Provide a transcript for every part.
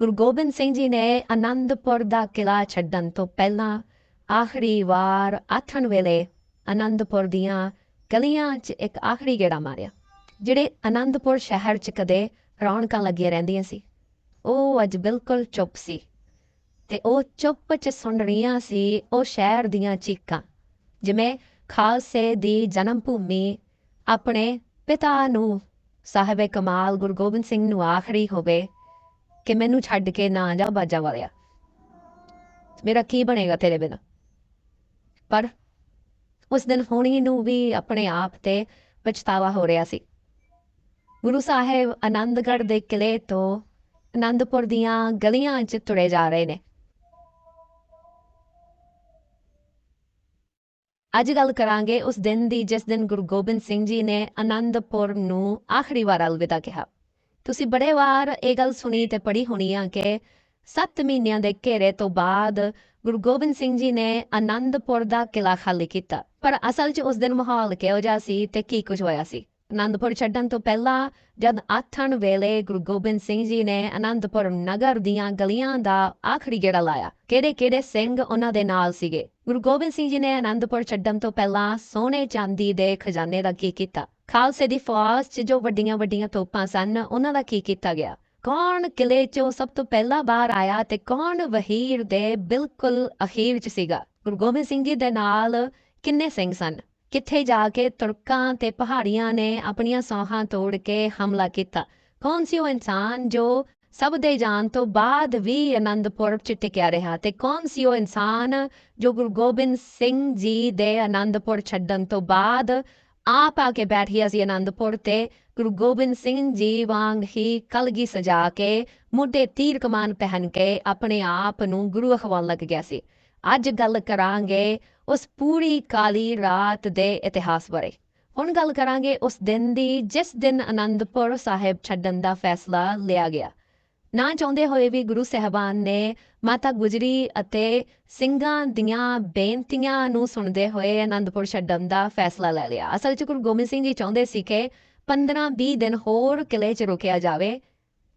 ਗੁਰੂ ਗੋਬਿੰਦ ਸਿੰਘ ਜੀ ਨੇ ਆਨੰਦਪੁਰ ਦਾ ਕਿਲਾ ਛੱਡਣ ਤੋਂ ਪਹਿਲਾਂ ਆਖਰੀ ਵਾਰ ਆਥਣ ਵੇਲੇ ਆਨੰਦਪੁਰ ਦੀਆਂ ਗਲੀਆਂ 'ਚ ਇੱਕ ਆਖਰੀ ਗੇੜਾ ਮਾਰਿਆ, ਜਿਹੜੇ ਆਨੰਦਪੁਰ ਸ਼ਹਿਰ 'ਚ ਕਦੇ ਰੌਣਕਾਂ ਲੱਗੀਆਂ ਰਹਿੰਦੀਆਂ ਸੀ। ਉਹ ਅੱਜ ਬਿਲਕੁਲ ਚੁੱਪ ਸੀ ਤੇ ਉਹ ਚੁੱਪ 'ਚ ਸੁਣ ਰਹੀਆਂ ਸੀ ਉਹ ਸ਼ਹਿਰ ਦੀਆਂ ਚੀਕਾਂ, ਜਿਵੇਂ ਖਾਲਸੇ ਦੀ ਜਨਮ ਭੂਮੀ ਆਪਣੇ ਪਿਤਾ ਨੂੰ, ਸਾਹਿਬ ਕਮਾਲ ਗੁਰੂ ਗੋਬਿੰਦ ਸਿੰਘ ਨੂੰ ਆਖਰੀ ਹੋਵੇ ਕਿ ਮੈਨੂੰ ਛੱਡ ਕੇ ਨਾ ਜਾ ਬਾਜਾ ਵਾਲਿਆ। ਮੇਰਾ ਕੀ ਬਣੇਗਾ ਤੇਰੇ ਬਿਨਾ? ਪਰ ਉਸ ਦਿਨ ਹੋਣੀ ਨੂੰ ਵੀ ਆਪਣੇ ਆਪ ਤੇ ਪਛਤਾਵਾ ਹੋ ਰਿਹਾ ਸੀ। ਗੁਰੂ ਸਾਹਿਬ ਆਨੰਦਗੜ੍ਹ ਦੇ ਕਿਲੇ ਤੋਂ ਆਨੰਦਪੁਰ ਦੀਆਂ ਗਲੀਆਂ 'ਚ ਤੁਰੇ ਜਾ ਰਹੇ ਨੇ। ਅੱਜ ਗੱਲ ਕਰਾਂਗੇ ਉਸ ਦਿਨ ਦੀ ਜਿਸ ਦਿਨ ਗੁਰੂ ਗੋਬਿੰਦ ਸਿੰਘ ਜੀ ਨੇ ਆਨੰਦਪੁਰ ਨੂੰ ਆਖਰੀ ਵਾਰ ਅਲਵਿਦਾ ਕਿਹਾ। ਤੁਸੀਂ ਬੜੇ ਵਾਰ ਇਹ ਗੱਲ ਸੁਣੀ ਤੇ ਪੜ੍ਹੀ ਹੋਣੀ ਆ ਕਿ 7 ਮਹੀਨਿਆਂ ਦੇ ਘੇਰੇ ਤੋਂ ਬਾਅਦ ਗੁਰੂ ਗੋਬਿੰਦ ਸਿੰਘ ਜੀ ਨੇ ਆਨੰਦਪੁਰ ਦਾ ਕਿਲਾ ਖਾਲੀ ਕੀਤਾ। ਪਰ ਅਸਲ 'ਚ ਉਸ ਦਿਨ ਮਾਹੌਲ ਕਿਹੋ ਜਿਹਾ ਸੀ ਤੇ ਕੀ ਕੁਝ ਹੋਇਆ ਸੀ? ਆਨੰਦਪੁਰ ਛੱਡਣ ਤੋਂ ਪਹਿਲਾਂ ਜਦ ਆਥਣ ਵੇਲੇ ਗੁਰੂ ਗੋਬਿੰਦ ਸਿੰਘ ਜੀ ਨੇ ਆਨੰਦਪੁਰ ਨਗਰ ਦੀਆਂ ਗਲੀਆਂ ਦਾ ਆਖਰੀ ਗੇੜਾ ਲਾਇਆ ਕਿਹੜੇ ਕਿਹੜੇ ਸਿੰਘ ਉਹਨਾਂ ਦੇ ਨਾਲ ਸੀਗੇ? ਗੁਰੂ ਗੋਬਿੰਦ ਸਿੰਘ ਜੀ ਨੇ ਆਨੰਦਪੁਰ ਛੱਡਣ ਤੋਂ ਪਹਿਲਾਂ ਸੋਨੇ ਚਾਂਦੀ ਦੇ ਖਜ਼ਾਨੇ ਦਾ ਕੀ ਕੀਤਾ? ਖਾਲਸੇ ਦੀ ਫੌਜ 'ਚ ਜੋ ਵੱਡੀਆਂ ਵੱਡੀਆਂ ਤੋਪਾਂ ਸਨ, ਉਹਨਾਂ ਦਾ ਕੀ ਕੀਤਾ ਗਿਆ? ਕੌਣ ਕਿਲੇ 'ਚੋਂ ਸਭ ਤੋਂ ਪਹਿਲਾਂ ਬਾਹਰ ਆਇਆ ਤੇ ਕੌਣ ਵਹੀਰ ਦੇ ਬਿਲਕੁਲ ਅਖੀਰ 'ਚ ਸੀਗਾ? ਗੁਰੂ ਗੋਬਿੰਦ ਸਿੰਘ ਜੀ ਦੇ ਨਾਲ ਕਿੰਨੇ ਸਿੰਘ ਸਨ? ਕਿੱਥੇ ਜਾ ਕੇ ਤੁਰਕਾਂ ਤੇ ਪਹਾੜੀਆਂ ਨੇ ਆਪਣੀਆਂ ਸੌਹਾਂ ਤੋੜ ਕੇ ਹਮਲਾ ਕੀਤਾ? ਕੌਣ ਸੀ ਉਹ ਇਨਸਾਨ ਜੋ ਸਭ ਦੇ ਜਾਣ ਤੋਂ ਬਾਅਦ ਵੀ ਆਨੰਦਪੁਰ ਚ ਟਿਕਿਆ ਰਿਹਾ ਤੇ ਕੌਣ ਸੀ ਉਹ ਇਨਸਾਨ ਜੋ ਗੁਰੂ ਗੋਬਿੰਦ ਸਿੰਘ ਜੀ ਦੇ ਆਨੰਦਪੁਰ ਛੱਡਣ ਤੋਂ ਬਾਅਦ ਆਪ ਆ ਕੇ ਬੈਠ ਗਿਆ ਸੀ ਆਨੰਦਪੁਰ ਤੇ ਗੁਰੂ ਗੋਬਿੰਦ ਸਿੰਘ ਜੀ ਵਾਂਗ ਹੀ ਕਲਗੀ ਸਜਾ ਕੇ ਮੁੱਢੇ ਤੀਰ ਕਮਾਨ ਪਹਿਨ ਕੇ ਆਪਣੇ ਆਪ ਨੂੰ ਗੁਰੂ ਅਖਵਾਉਣ ਲੱਗ ਗਿਆ ਸੀ ਅੱਜ ਗੱਲ ਕਰਾਂਗੇ ਉਸ ਪੂਰੀ ਕਾਲੀ ਰਾਤ ਦੇ ਇਤਿਹਾਸ ਬਾਰੇ ਹੁਣ ਗੱਲ ਕਰਾਂਗੇ ਉਸ ਦਿਨ ਦੀ ਜਿਸ ਦਿਨ ਆਨੰਦਪੁਰ ਸਾਹਿਬ ਛੱਡਣ ਦਾ ਫੈਸਲਾ ਲਿਆ ਗਿਆ ਨਾ ਚਾਹੁੰਦੇ ਹੋਏ ਵੀ ਗੁਰੂ ਸਹਿਬਾਨ ਨੇ ਮਾਤਾ ਗੁਜਰੀ ਅਤੇ ਸਿੰਘਾਂ ਦੀਆਂ ਬੇਨਤੀਆਂ ਨੂੰ ਸੁਣਦੇ ਹੋਏ ਅਨੰਦਪੁਰ ਛੱਡਣ ਦਾ ਫੈਸਲਾ ਲੈ ਲਿਆ। ਅਸਲ 'ਚ ਗੁਰੂ ਗੋਬਿੰਦ ਸਿੰਘ ਜੀ ਚਾਹੁੰਦੇ ਸੀ ਕਿ 15-20 ਦਿਨ ਹੋਰ ਕਿਲੇ 'ਚ ਰੁਕਿਆ ਜਾਵੇ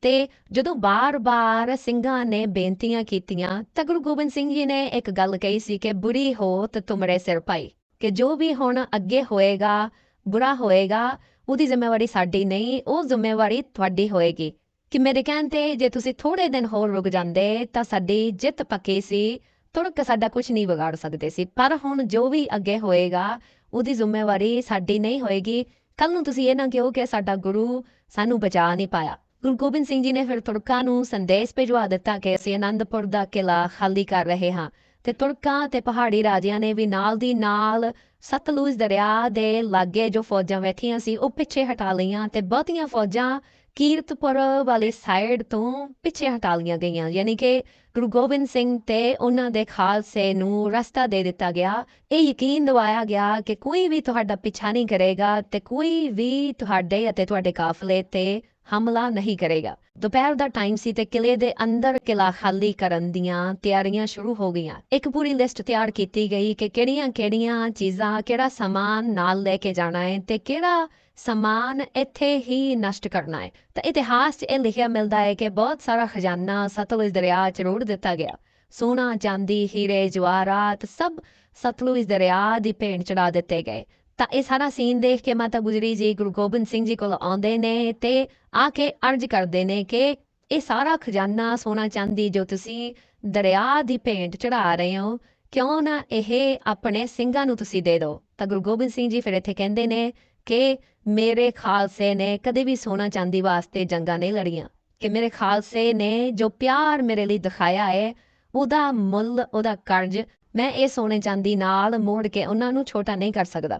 ਤੇ ਜਦੋਂ ਬਾਰ-ਬਾਰ ਸਿੰਘਾਂ ਨੇ ਬੇਨਤੀਆਂ ਕੀਤੀਆਂ ਤਾਂ ਗੁਰੂ ਗੋਬਿੰਦ ਸਿੰਘ ਜੀ ਨੇ ਇੱਕ ਗੱਲ ਕਹੀ ਸੀ ਕਿ ਬੁਰੀ ਹੋ ਤੇ ਤੁਮਰੇ ਸਿਰ ਪਾਈ, ਕਿ ਜੋ ਵੀ ਹੁਣ ਅੱਗੇ ਹੋਏਗਾ, ਬੁਰਾ ਹੋਏਗਾ, ਉਹਦੀ ਜ਼ਿੰਮੇਵਾਰੀ ਸਾਡੀ ਨਹੀਂ, ਉਹ ਜ਼ਿੰਮੇਵਾਰੀ ਤੁਹਾਡੀ ਹੋਏਗੀ। ਕਿ ਮੇਰੇ ਕਹਿਣ ਤੇ ਜੇ ਤੁਸੀਂ ਥੋੜੇ ਦਿਨ ਹੋਰ ਰੁਕ ਜਾਂਦੇ, ਤਾਂ ਸਾਡੀ ਜਿੱਤ ਪੱਕੀ ਸੀ। ਤੁਰਕ ਸਾਡਾ ਕੁਝ ਨਹੀਂ ਵਿਗਾੜ ਸਕਦੇ ਸੀ। ਪਰ ਹੁਣ ਜੋ ਵੀ ਅੱਗੇ ਹੋਏਗਾ, ਉਹਦੀ ਜ਼ਿੰਮੇਵਾਰੀ ਸਾਡੀ ਨਹੀਂ ਹੋਏਗੀ। ਕੱਲ ਨੂੰ ਤੁਸੀਂ ਇਹ ਨਾ ਕਿਹੋ ਕਿ ਸਾਡਾ ਗੁਰੂ ਸਾਨੂੰ ਬਚਾ ਨਹੀਂ ਪਾਇਆ। ਗੁਰੂ ਗੋਬਿੰਦ ਸਿੰਘ ਜੀ ਨੇ ਫਿਰ ਤੁਰਕਾਂ ਨੂੰ ਸੰਦੇਸ਼ ਭਿਜਵਾ ਦਿੱਤਾ ਕਿ ਅਸੀਂ ਆਨੰਦਪੁਰ ਦਾ ਕਿਲਾ ਖਾਲੀ ਕਰ ਰਹੇ ਹਾਂ। ਤੇ ਤੁਰਕਾਂ ਤੇ ਪਹਾੜੀ ਰਾਜਿਆਂ ਨੇ ਵੀ ਨਾਲ ਦੀ ਨਾਲ ਸਤਲੁਜ ਦਰਿਆ ਦੇ ਲਾਗੇ ਜੋ ਫੌਜਾਂ ਬੈਠੀਆਂ ਸੀ, ਉਹ ਪਿੱਛੇ ਹਟਾ ਲਈਆਂ ਤੇ ਬਹੁਤੀਆਂ ਫੌਜਾਂ ਕੀਰਤਪੁਰ ਵਾਲੀ ਸਾਈਡ ਤੋਂ ਪਿੱਛੇ ਹਟਾ ਲਈਆਂ ਗਈਆਂ। ਯਾਨੀ ਕਿ ਗੁਰੂ ਗੋਬਿੰਦ ਸਿੰਘ ਤੇ ਉਹਨਾਂ ਦੇ ਖਾਲਸੇ ਨੂੰ ਰਸਤਾ ਦੇ ਦਿੱਤਾ ਗਿਆ। ਇਹ ਯਕੀਨ ਦਿਵਾਇਆ ਗਿਆ ਕਿ ਕੋਈ ਵੀ ਤੁਹਾਡਾ ਪਿੱਛਾ ਨਹੀਂ ਕਰੇਗਾ ਤੇ ਕੋਈ ਵੀ ਤੁਹਾਡੇ ਅਤੇ ਤੁਹਾਡੇ ਕਾਫਲੇ ਤੇ ਹਮਲਾ ਨਹੀਂ ਕਰੇਗਾ। ਦੁਪਹਿਰ ਦਾ ਟਾਈਮ ਸੀ ਤੇ ਕਿਲੇ ਦੇ ਅੰਦਰ ਕਿਲਾ ਖਾਲੀ ਕਰਨ ਦੀਆਂ ਤਿਆਰੀਆਂ ਸ਼ੁਰੂ ਹੋ ਗਈਆਂ। ਇੱਕ ਪੂਰੀ ਲਿਸਟ ਤਿਆਰ ਕੀਤੀ ਗਈ ਕਿ ਕਿਹੜੀਆਂ-ਕਿਹੜੀਆਂ ਚੀਜ਼ਾਂ ਕਿਹੜਾ ਸਮਾਨ ਨਾਲ ਲੈ ਕੇ ਜਾਣਾ ਹੈ ਤੇ ਕਿਹੜਾ ਸਮਾਨ ਇੱਥੇ ਹੀ ਨਸ਼ਟ ਕਰਨਾ ਹੈ। ਤਾਂ ਇਤਿਹਾਸ 'ਚ ਇਹ ਲਿਖਿਆ ਮਿਲਦਾ ਹੈ ਕਿ ਬਹੁਤ ਸਾਰਾ ਖਜ਼ਾਨਾ ਸਤਲੁਜ ਦਰਿਆ 'ਚ ਰੋੜ ਦਿੱਤਾ ਗਿਆ। ਸੋਨਾ, ਚਾਂਦੀ, ਹੀਰੇ, ਜਵਾਹਰਾਤ ਸਭ ਸਤਲੁਜ ਦਰਿਆ ਦੀ ਭੇਂਟ ਚੜਾ ਦਿੱਤੇ ਗਏ। ਤਾਂ ਇਹ ਸਾਰਾ ਸੀਨ ਦੇਖ ਕੇ ਮਾਤਾ ਗੁਜਰੀ ਜੀ, ਗੁਰੂ ਗੋਬਿੰਦ ਸਿੰਘ ਜੀ ਕੋਲ ਆਉਂਦੇ ਨੇ ਤੇ ਆ ਕੇ ਅਰਜ਼ ਕਰਦੇ ਨੇ ਕਿ ਇਹ ਸਾਰਾ ਖਜ਼ਾਨਾ ਸੋਨਾ ਚਾਂਦੀ ਜੋ ਤੁਸੀਂ ਦਰਿਆ ਦੀ ਭੇਂਟ ਚੜਾ ਰਹੇ ਹੋ, ਕਿਉਂ ਨਾ ਇਹ ਆਪਣੇ ਸਿੰਘਾਂ ਨੂੰ ਤੁਸੀਂ ਦੇ ਦਿਓ ਤਾਂ ਗੁਰੂ ਗੋਬਿੰਦ ਸਿੰਘ ਜੀ ਫਿਰ ਇੱਥੇ ਕਹਿੰਦੇ ਨੇ ਕਿ ਮੇਰੇ ਖਾਲਸੇ ਨੇ ਕਦੇ ਵੀ ਸੋਨਾ ਚਾਂਦੀ ਵਾਸਤੇ ਜੰਗਾਂ ਨਹੀਂ ਲੜੀਆਂ। ਕਿ ਮੇਰੇ ਖਾਲਸੇ ਨੇ ਜੋ ਪਿਆਰ ਮੇਰੇ ਲਈ ਦਿਖਾਇਆ ਹੈ, ਉਹਦਾ ਮੁੱਲ, ਉਹਦਾ ਕਰਜ਼ ਮੈਂ ਇਹ ਸੋਨੇ ਚਾਂਦੀ ਨਾਲ ਮੋੜ ਕੇ ਉਹਨਾਂ ਨੂੰ ਛੋਟਾ ਨਹੀਂ ਕਰ ਸਕਦਾ।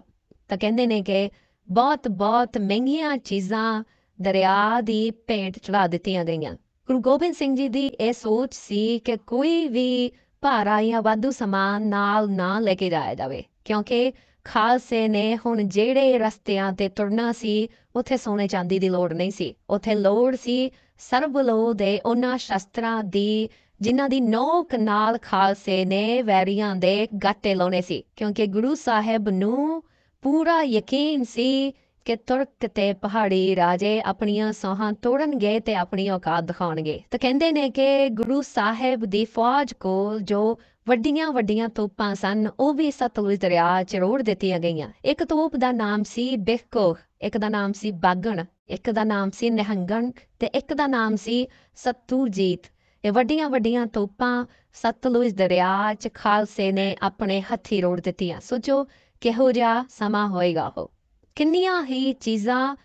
ਤਾਂ ਕਹਿੰਦੇ ਨੇ ਕਿ ਬਹੁਤ ਬਹੁਤ ਮਹਿੰਗੀਆਂ ਚੀਜ਼ਾਂ ਦਰਿਆ ਦੀ ਭੇਂਟ ਚੜਾ ਦਿੱਤੀਆਂ ਗਈਆਂ। ਗੁਰੂ ਗੋਬਿੰਦ ਸਿੰਘ ਜੀ ਦੀ ਇਹ ਸੋਚ ਸੀ ਕਿ ਕੋਈ ਵੀ ਭਾਰਾ ਜਾਂ ਵਾਧੂ ਸਮਾਨ ਨਾਲ ਨਾ ਲੈ ਕੇ ਜਾਇਆ ਜਾਵੇ, ਕਿਉਂਕਿ ਖਾਲਸੇ ਨੇ ਹੁਣ ਜਿਹੜੇ ਰਸਤਿਆਂ ਤੇ ਤੁਰਨਾ ਸੀ, ਉੱਥੇ ਸੋਨੇ ਚਾਂਦੀ ਦੀ ਲੋੜ ਨਹੀਂ ਸੀ। ਉੱਥੇ ਲੋੜ ਸੀ ਸਰਬਲੋ ਦੇ ਉਹਨਾਂ ਸ਼ਸਤਰਾਂ ਦੀ, ਜਿਨ੍ਹਾਂ ਦੀ ਨੋਕ ਨਾਲ ਖਾਲਸੇ ਨੇ ਵੈਰੀਆਂ ਦੇ ਗੱਟੇ ਲਾਉਣੇ ਸੀ, ਕਿਉਂਕਿ ਗੁਰੂ ਸਾਹਿਬ ਨੂੰ ਪੂਰਾ ਯਕੀਨ ਸੀ ਕਿ ਤੁਰਕ ਤੇ ਪਹਾੜੀ ਰਾਜੇ ਆਪਣੀਆਂ ਸੋਹਾਂ ਤੋੜਨਗੇ ਤੇ ਆਪਣੀ ਔਕਾਤ ਦਿਖਾਉਣਗੇ। ਤਾਂ ਕਹਿੰਦੇ ਨੇ ਕਿ ਗੁਰੂ ਸਾਹਿਬ ਦੀ ਫੌਜ ਕੋਲ ਜੋ ਵੱਡੀਆਂ ਵੱਡੀਆਂ ਤੋਪਾਂ ਸਨ, ਉਹ ਵੀ ਸਤਲੁਜ ਦਰਿਆ 'ਚ ਰੋੜ ਦਿੱਤੀਆਂ ਗਈਆਂ। ਇੱਕ ਤੋਪ ਦਾ ਨਾਮ ਸੀ ਬਿਹਕੋ ਇੱਕ ਦਾ ਨਾਮ ਸੀ ਬਾਗਣ, ਇੱਕ ਦਾ ਨਾਮ ਸੀ ਨਿਹੰਗਣ ਤੇ ਇੱਕ ਦਾ ਨਾਮ ਸੀ ਸਤੂਜੀਤ ਇਹ ਵੱਡੀਆਂ ਵੱਡੀਆਂ ਤੋਪਾਂ ਸਤਲੁਜ ਦਰਿਆ 'ਚ ਖਾਲਸੇ ਨੇ ਆਪਣੇ ਹੱਥੀ ਰੋੜ ਦਿੱਤੀਆਂ। ਸੋਚੋ ਕਿਹੋ ਜਿਹਾ ਸਮਾਂ ਹੋਏਗਾ ਉਹ? ਕਿੰਨੀਆਂ ਹੀ ਚੀਜ਼ਾਂ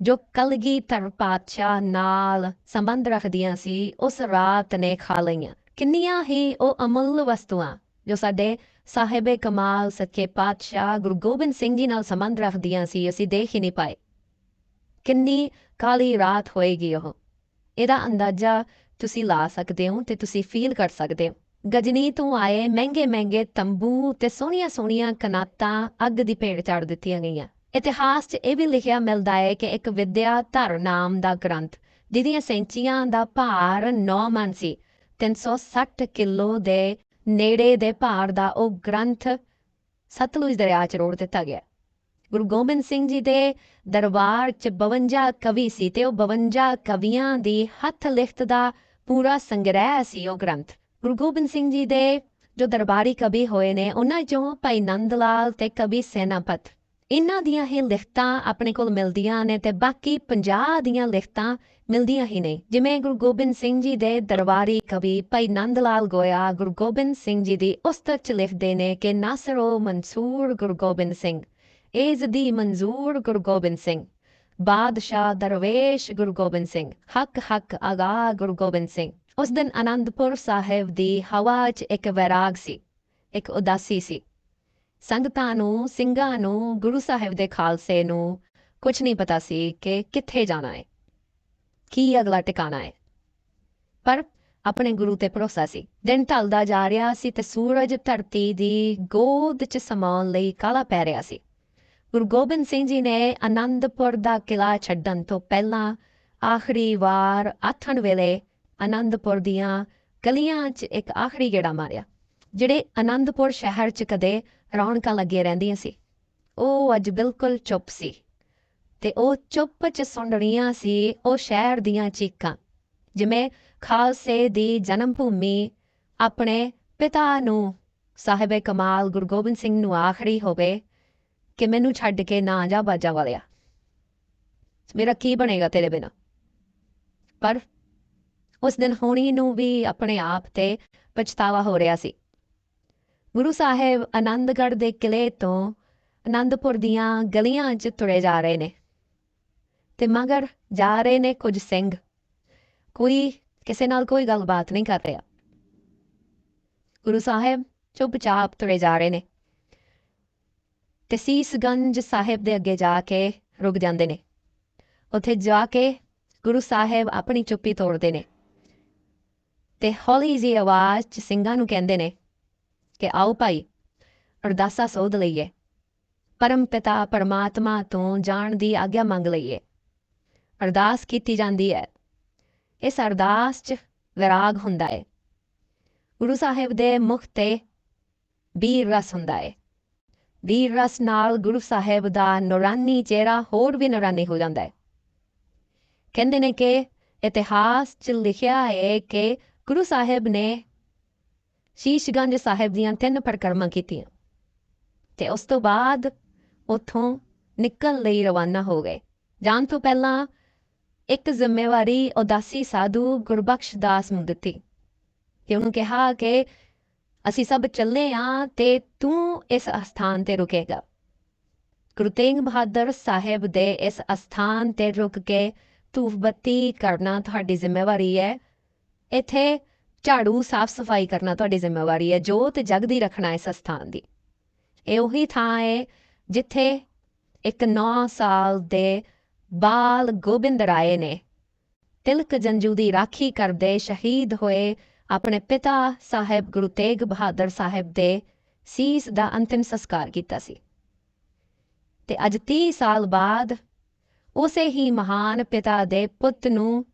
ਜੋ ਕਲਗੀਧਰ ਪਾਤਸ਼ਾਹ ਨਾਲ ਸੰਬੰਧ ਰੱਖਦੀਆਂ ਸੀ, ਉਸ ਰਾਤ ਨੇ ਖਾ ਲਈਆਂ। ਕਿੰਨੀਆਂ ਹੀ ਉਹ ਅਮੁੱਲ ਵਸਤੂਆਂ ਜੋ ਸਾਡੇ ਸਾਹਿਬੇ ਕਮਾਲ, ਸੱਚੇ ਪਾਤਸ਼ਾਹ ਗੁਰੂ ਗੋਬਿੰਦ ਸਿੰਘ ਜੀ ਨਾਲ ਸੰਬੰਧ ਰੱਖਦੀਆਂ ਸੀ, ਅਸੀਂ ਦੇਖ ਹੀ ਨਹੀਂ ਪਾਏ। ਕਿੰਨੀ ਕਾਲੀ ਰਾਤ ਹੋਏਗੀ ਉਹ? ਇਹਦਾ ਅੰਦਾਜ਼ਾ ਤੁਸੀਂ ਲਾ ਸਕਦੇ ਹੋ ਤੇ ਤੁਸੀਂ ਫੀਲ ਕਰ ਸਕਦੇ ਹੋ। ਗਜਨੀ ਤੋਂ ਆਏ ਮਹਿੰਗੇ ਮਹਿੰਗੇ ਤੰਬੂ ਤੇ ਸੋਹਣੀਆਂ ਸੋਹਣੀਆਂ ਕਨਾਤਾਂ ਅੱਗ ਦੀ ਭੇਟ ਚੜ ਦਿੱਤੀਆਂ ਗਈਆਂ। ਇਤਿਹਾਸ 'ਚ ਇਹ ਵੀ ਲਿਖਿਆ ਮਿਲਦਾ ਹੈ ਕਿ ਇੱਕ ਵਿਦਿਆ ਧਰ ਨਾਮ ਦਾ ਗ੍ਰੰਥ, ਜਿਹਦੀਆਂ ਸੈਂਚੀਆਂ ਦਾ ਭਾਰ 9 ਮਨ ਸੀ 360 ਕਿਲੋ ਦੇ ਨੇੜੇ ਦੇ ਭਾਰ ਦਾ ਉਹ ਗ੍ਰੰਥ ਸਤਲੁਜ ਦਰਿਆ 'ਚ ਰੋੜ ਦਿੱਤਾ ਗਿਆ। ਗੁਰੂ ਗੋਬਿੰਦ ਸਿੰਘ ਜੀ ਦੇ ਦਰਬਾਰ 'ਚ 52 ਕਵੀ ਸੀ ਤੇ ਉਹ 52 ਕਵੀਆਂ ਦੀ ਹੱਥ ਲਿਖਤ ਦਾ ਪੂਰਾ ਸੰਗ੍ਰਹਿ ਸੀ ਉਹ ਗ੍ਰੰਥ। ਗੁਰੂ ਗੋਬਿੰਦ ਸਿੰਘ ਜੀ ਦੇ ਜੋ ਦਰਬਾਰੀ ਕਵੀ ਹੋਏ ਨੇ, ਉਹਨਾਂ ਚੋਂ ਭਾਈ ਨੰਦ ਲਾਲ ਤੇ ਕਵੀ ਸੈਨਾਪਤ। ਇਹਨਾਂ ਦੀਆਂ ਹੀ ਲਿਖਤਾਂ ਆਪਣੇ ਕੋਲ ਮਿਲਦੀਆਂ ਨੇ ਤੇ ਬਾਕੀ 50 ਦੀਆਂ ਲਿਖਤਾਂ ਮਿਲਦੀਆਂ ਹੀ ਨਹੀਂ ਜਿਵੇਂ ਗੁਰੂ ਗੋਬਿੰਦ ਸਿੰਘ ਜੀ ਦੇ ਦਰਬਾਰੀ ਕਵੀ ਭਾਈ ਨੰਦ ਲਾਲ ਗੋਇਆ ਗੁਰੂ ਗੋਬਿੰਦ ਸਿੰਘ ਜੀ ਦੀ ਉਸਤਤ ਚ ਲਿਖਦੇ ਨੇ ਕਿ, ਨਾਸਰੋ ਮਨਸੂਰ ਗੁਰੂ ਗੋਬਿੰਦ ਸਿੰਘ, ਏਜ਼ ਦੀ ਮਨਜ਼ੂਰ ਗੁਰੂ ਗੋਬਿੰਦ ਸਿੰਘ, ਬਾਦਸ਼ਾਹ ਦਰਵੇਸ਼ ਗੁਰੂ ਗੋਬਿੰਦ ਸਿੰਘ ਹੱਕ ਹੱਕ ਅਗਾ ਗੁਰੂ ਗੋਬਿੰਦ ਸਿੰਘ। ਉਸ ਦਿਨ ਆਨੰਦਪੁਰ ਸਾਹਿਬ ਦੀ ਹਵਾ 'ਚ ਇੱਕ ਵੈਰਾਗ ਸੀ, ਇੱਕ ਉਦਾਸੀ ਸੀ। ਸੰਗਤਾਂ ਨੂੰ, ਸਿੰਘਾਂ ਨੂੰ, ਗੁਰੂ ਸਾਹਿਬ ਦੇ ਖਾਲਸੇ ਨੂੰ ਕੁਝ ਨਹੀਂ ਪਤਾ ਸੀ ਕਿ ਕਿੱਥੇ ਜਾਣਾ ਹੈ ਕੀ ਅਗਲਾ ਟਿਕਾਣਾ ਹੈ ਪਰ ਆਪਣੇ ਗੁਰੂ ਤੇ ਭਰੋਸਾ ਸੀ। ਦਿਨ ਢਲਦਾ ਜਾ ਰਿਹਾ ਸੀ ਤੇ ਸੂਰਜ ਧਰਤੀ ਦੀ ਗੋਦ 'ਚ ਸਮਾਉਣ ਲਈ ਕਾਲਾ ਪੈ ਰਿਹਾ ਸੀ। ਗੁਰੂ ਗੋਬਿੰਦ ਸਿੰਘ ਜੀ ਨੇ ਆਨੰਦਪੁਰ ਦਾ ਕਿਲਾ ਛੱਡਣ ਤੋਂ ਪਹਿਲਾਂ ਆਖਰੀ ਵਾਰ ਆਥਣ ਵੇਲੇ ਆਨੰਦਪੁਰ ਦੀਆਂ ਗਲੀਆਂ 'ਚ ਇੱਕ ਆਖਰੀ ਗੇੜਾ ਮਾਰਿਆ, ਜਿਹੜੇ ਆਨੰਦਪੁਰ ਸ਼ਹਿਰ 'ਚ ਕਦੇ ਰੌਣਕਾਂ ਲੱਗੀਆਂ ਰਹਿੰਦੀਆਂ ਸੀ। ਉਹ ਅੱਜ ਬਿਲਕੁਲ ਚੁੱਪ ਸੀ ਤੇ ਉਹ ਚੁੱਪ 'ਚ ਸੁਣ ਰਹੀਆਂ ਸੀ ਉਹ ਸ਼ਹਿਰ ਦੀਆਂ ਚੀਕਾਂ, ਜਿਵੇਂ ਖਾਲਸੇ ਦੀ ਜਨਮ ਭੂਮੀ ਆਪਣੇ ਪਿਤਾ ਨੂੰ ਸਾਹਿਬੇ ਕਮਾਲ ਗੁਰੂ ਗੋਬਿੰਦ ਸਿੰਘ ਨੂੰ ਆਖਰੀ ਹੋਵੇ ਕਿ ਮੈਨੂੰ ਛੱਡ ਕੇ ਨਾ ਜਾ ਬਾਜਾ ਵਾਲਿਆ। ਮੇਰਾ ਕੀ ਬਣੇਗਾ ਤੇਰੇ ਬਿਨਾ? ਪਰ ਉਸ ਦਿਨ ਹੋਣੀ ਨੂੰ ਵੀ ਆਪਣੇ ਆਪ ਤੇ ਪਛਤਾਵਾ ਹੋ ਰਿਹਾ ਸੀ। ਗੁਰੂ ਸਾਹਿਬ ਆਨੰਦਗੜ੍ਹ ਦੇ ਕਿਲੇ ਤੋਂ ਆਨੰਦਪੁਰ ਦੀਆਂ ਗਲੀਆਂ 'ਚ ਤੁਰੇ ਜਾ ਰਹੇ ਨੇ ਤੇ ਮਗਰ ਜਾ ਰਹੇ ਨੇ ਕੁਝ ਸਿੰਘ। ਕੋਈ, ਕਿਸੇ ਨਾਲ ਕੋਈ ਗੱਲਬਾਤ ਨਹੀਂ ਕਰ ਰਿਹਾ। ਗੁਰੂ ਸਾਹਿਬ ਚੁੱਪਚਾਪ ਤੁਰੇ ਜਾ ਰਹੇ ਨੇ ਤੇ ਸੀਸਗੰਜ ਸਾਹਿਬ ਦੇ ਅੱਗੇ ਜਾ ਕੇ ਰੁਕ ਜਾਂਦੇ ਨੇ। ਉੱਥੇ ਜਾ ਕੇ ਗੁਰੂ ਸਾਹਿਬ ਆਪਣੀ ਚੁੱਪੀ ਤੋੜਦੇ ਨੇ। ਤੇ ਹੌਲੀ ਜਿਹੀ ਆਵਾਜ਼ 'ਚ ਸਿੰਘਾਂ ਨੂੰ ਕਹਿੰਦੇ ਨੇ ਕਿ ਆਓ ਭਾਈ, ਅਰਦਾਸਾ ਸੋਧ ਲਈਏ। ਪਰਮ ਪਿਤਾ ਪਰਮਾਤਮਾ ਤੋਂ ਜਾਣ ਦੀ ਆਗਿਆ ਮੰਗ ਲਈਏ। ਅਰਦਾਸ ਕੀਤੀ ਜਾਂਦੀ ਹੈ। ਇਸ ਅਰਦਾਸ 'ਚ ਵਿਰਾਗ ਹੁੰਦਾ ਹੈ। ਗੁਰੂ ਸਾਹਿਬ ਦੇ ਮੁਖ ਤੇ ਵੀਰ ਰਸ ਹੁੰਦਾ ਹੈ। ਵੀਰ ਰਸ ਨਾਲ ਗੁਰੂ ਸਾਹਿਬ ਦਾ ਨੂਰਾਨੀ ਚਿਹਰਾ ਹੋਰ ਵੀ ਨੌਰਾਨੀ ਹੋ ਜਾਂਦਾ ਹੈ। ਕਹਿੰਦੇ ਨੇ ਕਿ ਇਤਿਹਾਸ 'ਚ ਲਿਖਿਆ ਹੈ ਕਿ ਗੁਰੂ ਸਾਹਿਬ ਨੇ ਸ਼ੀਸ਼ਗੰਜ ਸਾਹਿਬ ਦੀਆਂ ਤਿੰਨ ਪਰਿਕਰਮਾ ਕੀਤੀਆਂ ਤੇ ਉਸ ਤੋਂ ਬਾਅਦ ਉਥੋਂ ਨਿਕਲ ਲਈ ਰਵਾਨਾ ਹੋ ਗਏ। ਜਾਣ ਤੋਂ ਪਹਿਲਾਂ ਇੱਕ ਜ਼ਿੰਮੇਵਾਰੀ ਉਦਾਸੀ ਸਾਧੂ ਗੁਰਬਖਸ਼ ਦਾਸ ਨੂੰ ਦਿੱਤੀ ਕਿ ਉਹਨੂੰ ਕਿਹਾ ਕਿ ਅਸੀਂ ਸਭ ਚੱਲੇ ਆਂ ਤੇ ਤੂੰ ਇਸ ਅਸਥਾਨ ਤੇ ਰੁਕੇਗਾ। ਗੁਰੂ ਤੇਗ ਬਹਾਦਰ ਸਾਹਿਬ ਦੇ ਇਸ ਅਸਥਾਨ ਤੇ ਰੁਕ ਕੇ ਧੂਫ ਬੱਤੀ ਕਰਨਾ ਤੁਹਾਡੀ ਜ਼ਿੰਮੇਵਾਰੀ ਹੈ। ਇੱਥੇ ਝਾੜੂ ਸਾਫ਼ ਸਫ਼ਾਈ ਕਰਨਾ ਤੁਹਾਡੀ ਜ਼ਿੰਮੇਵਾਰੀ ਹੈ, ਜੋਤ ਜਗਦੀ ਰੱਖਣਾ ਇਸ ਸਥਾਨ ਦੀ। ਇਹ ਉਹੀ ਥਾਂ ਹੈ ਜਿੱਥੇ ਇੱਕ 9 ਸਾਲ ਦੇ ਬਾਲ ਗੋਬਿੰਦ ਰਾਏ ਨੇ ਤਿਲਕ ਜੰਜੂ ਦੀ ਰਾਖੀ ਕਰਦੇ ਸ਼ਹੀਦ ਹੋਏ ਆਪਣੇ ਪਿਤਾ ਸਾਹਿਬ ਗੁਰੂ ਤੇਗ ਬਹਾਦਰ ਸਾਹਿਬ ਦੇ ਸੀਸ ਦਾ ਅੰਤਿਮ ਸੰਸਕਾਰ ਕੀਤਾ ਸੀ। ਤੇ ਅੱਜ 30 ਸਾਲ ਬਾਅਦ ਉਸੇ ਹੀ ਮਹਾਨ ਪਿਤਾ ਦੇ ਪੁੱਤ ਨੂੰ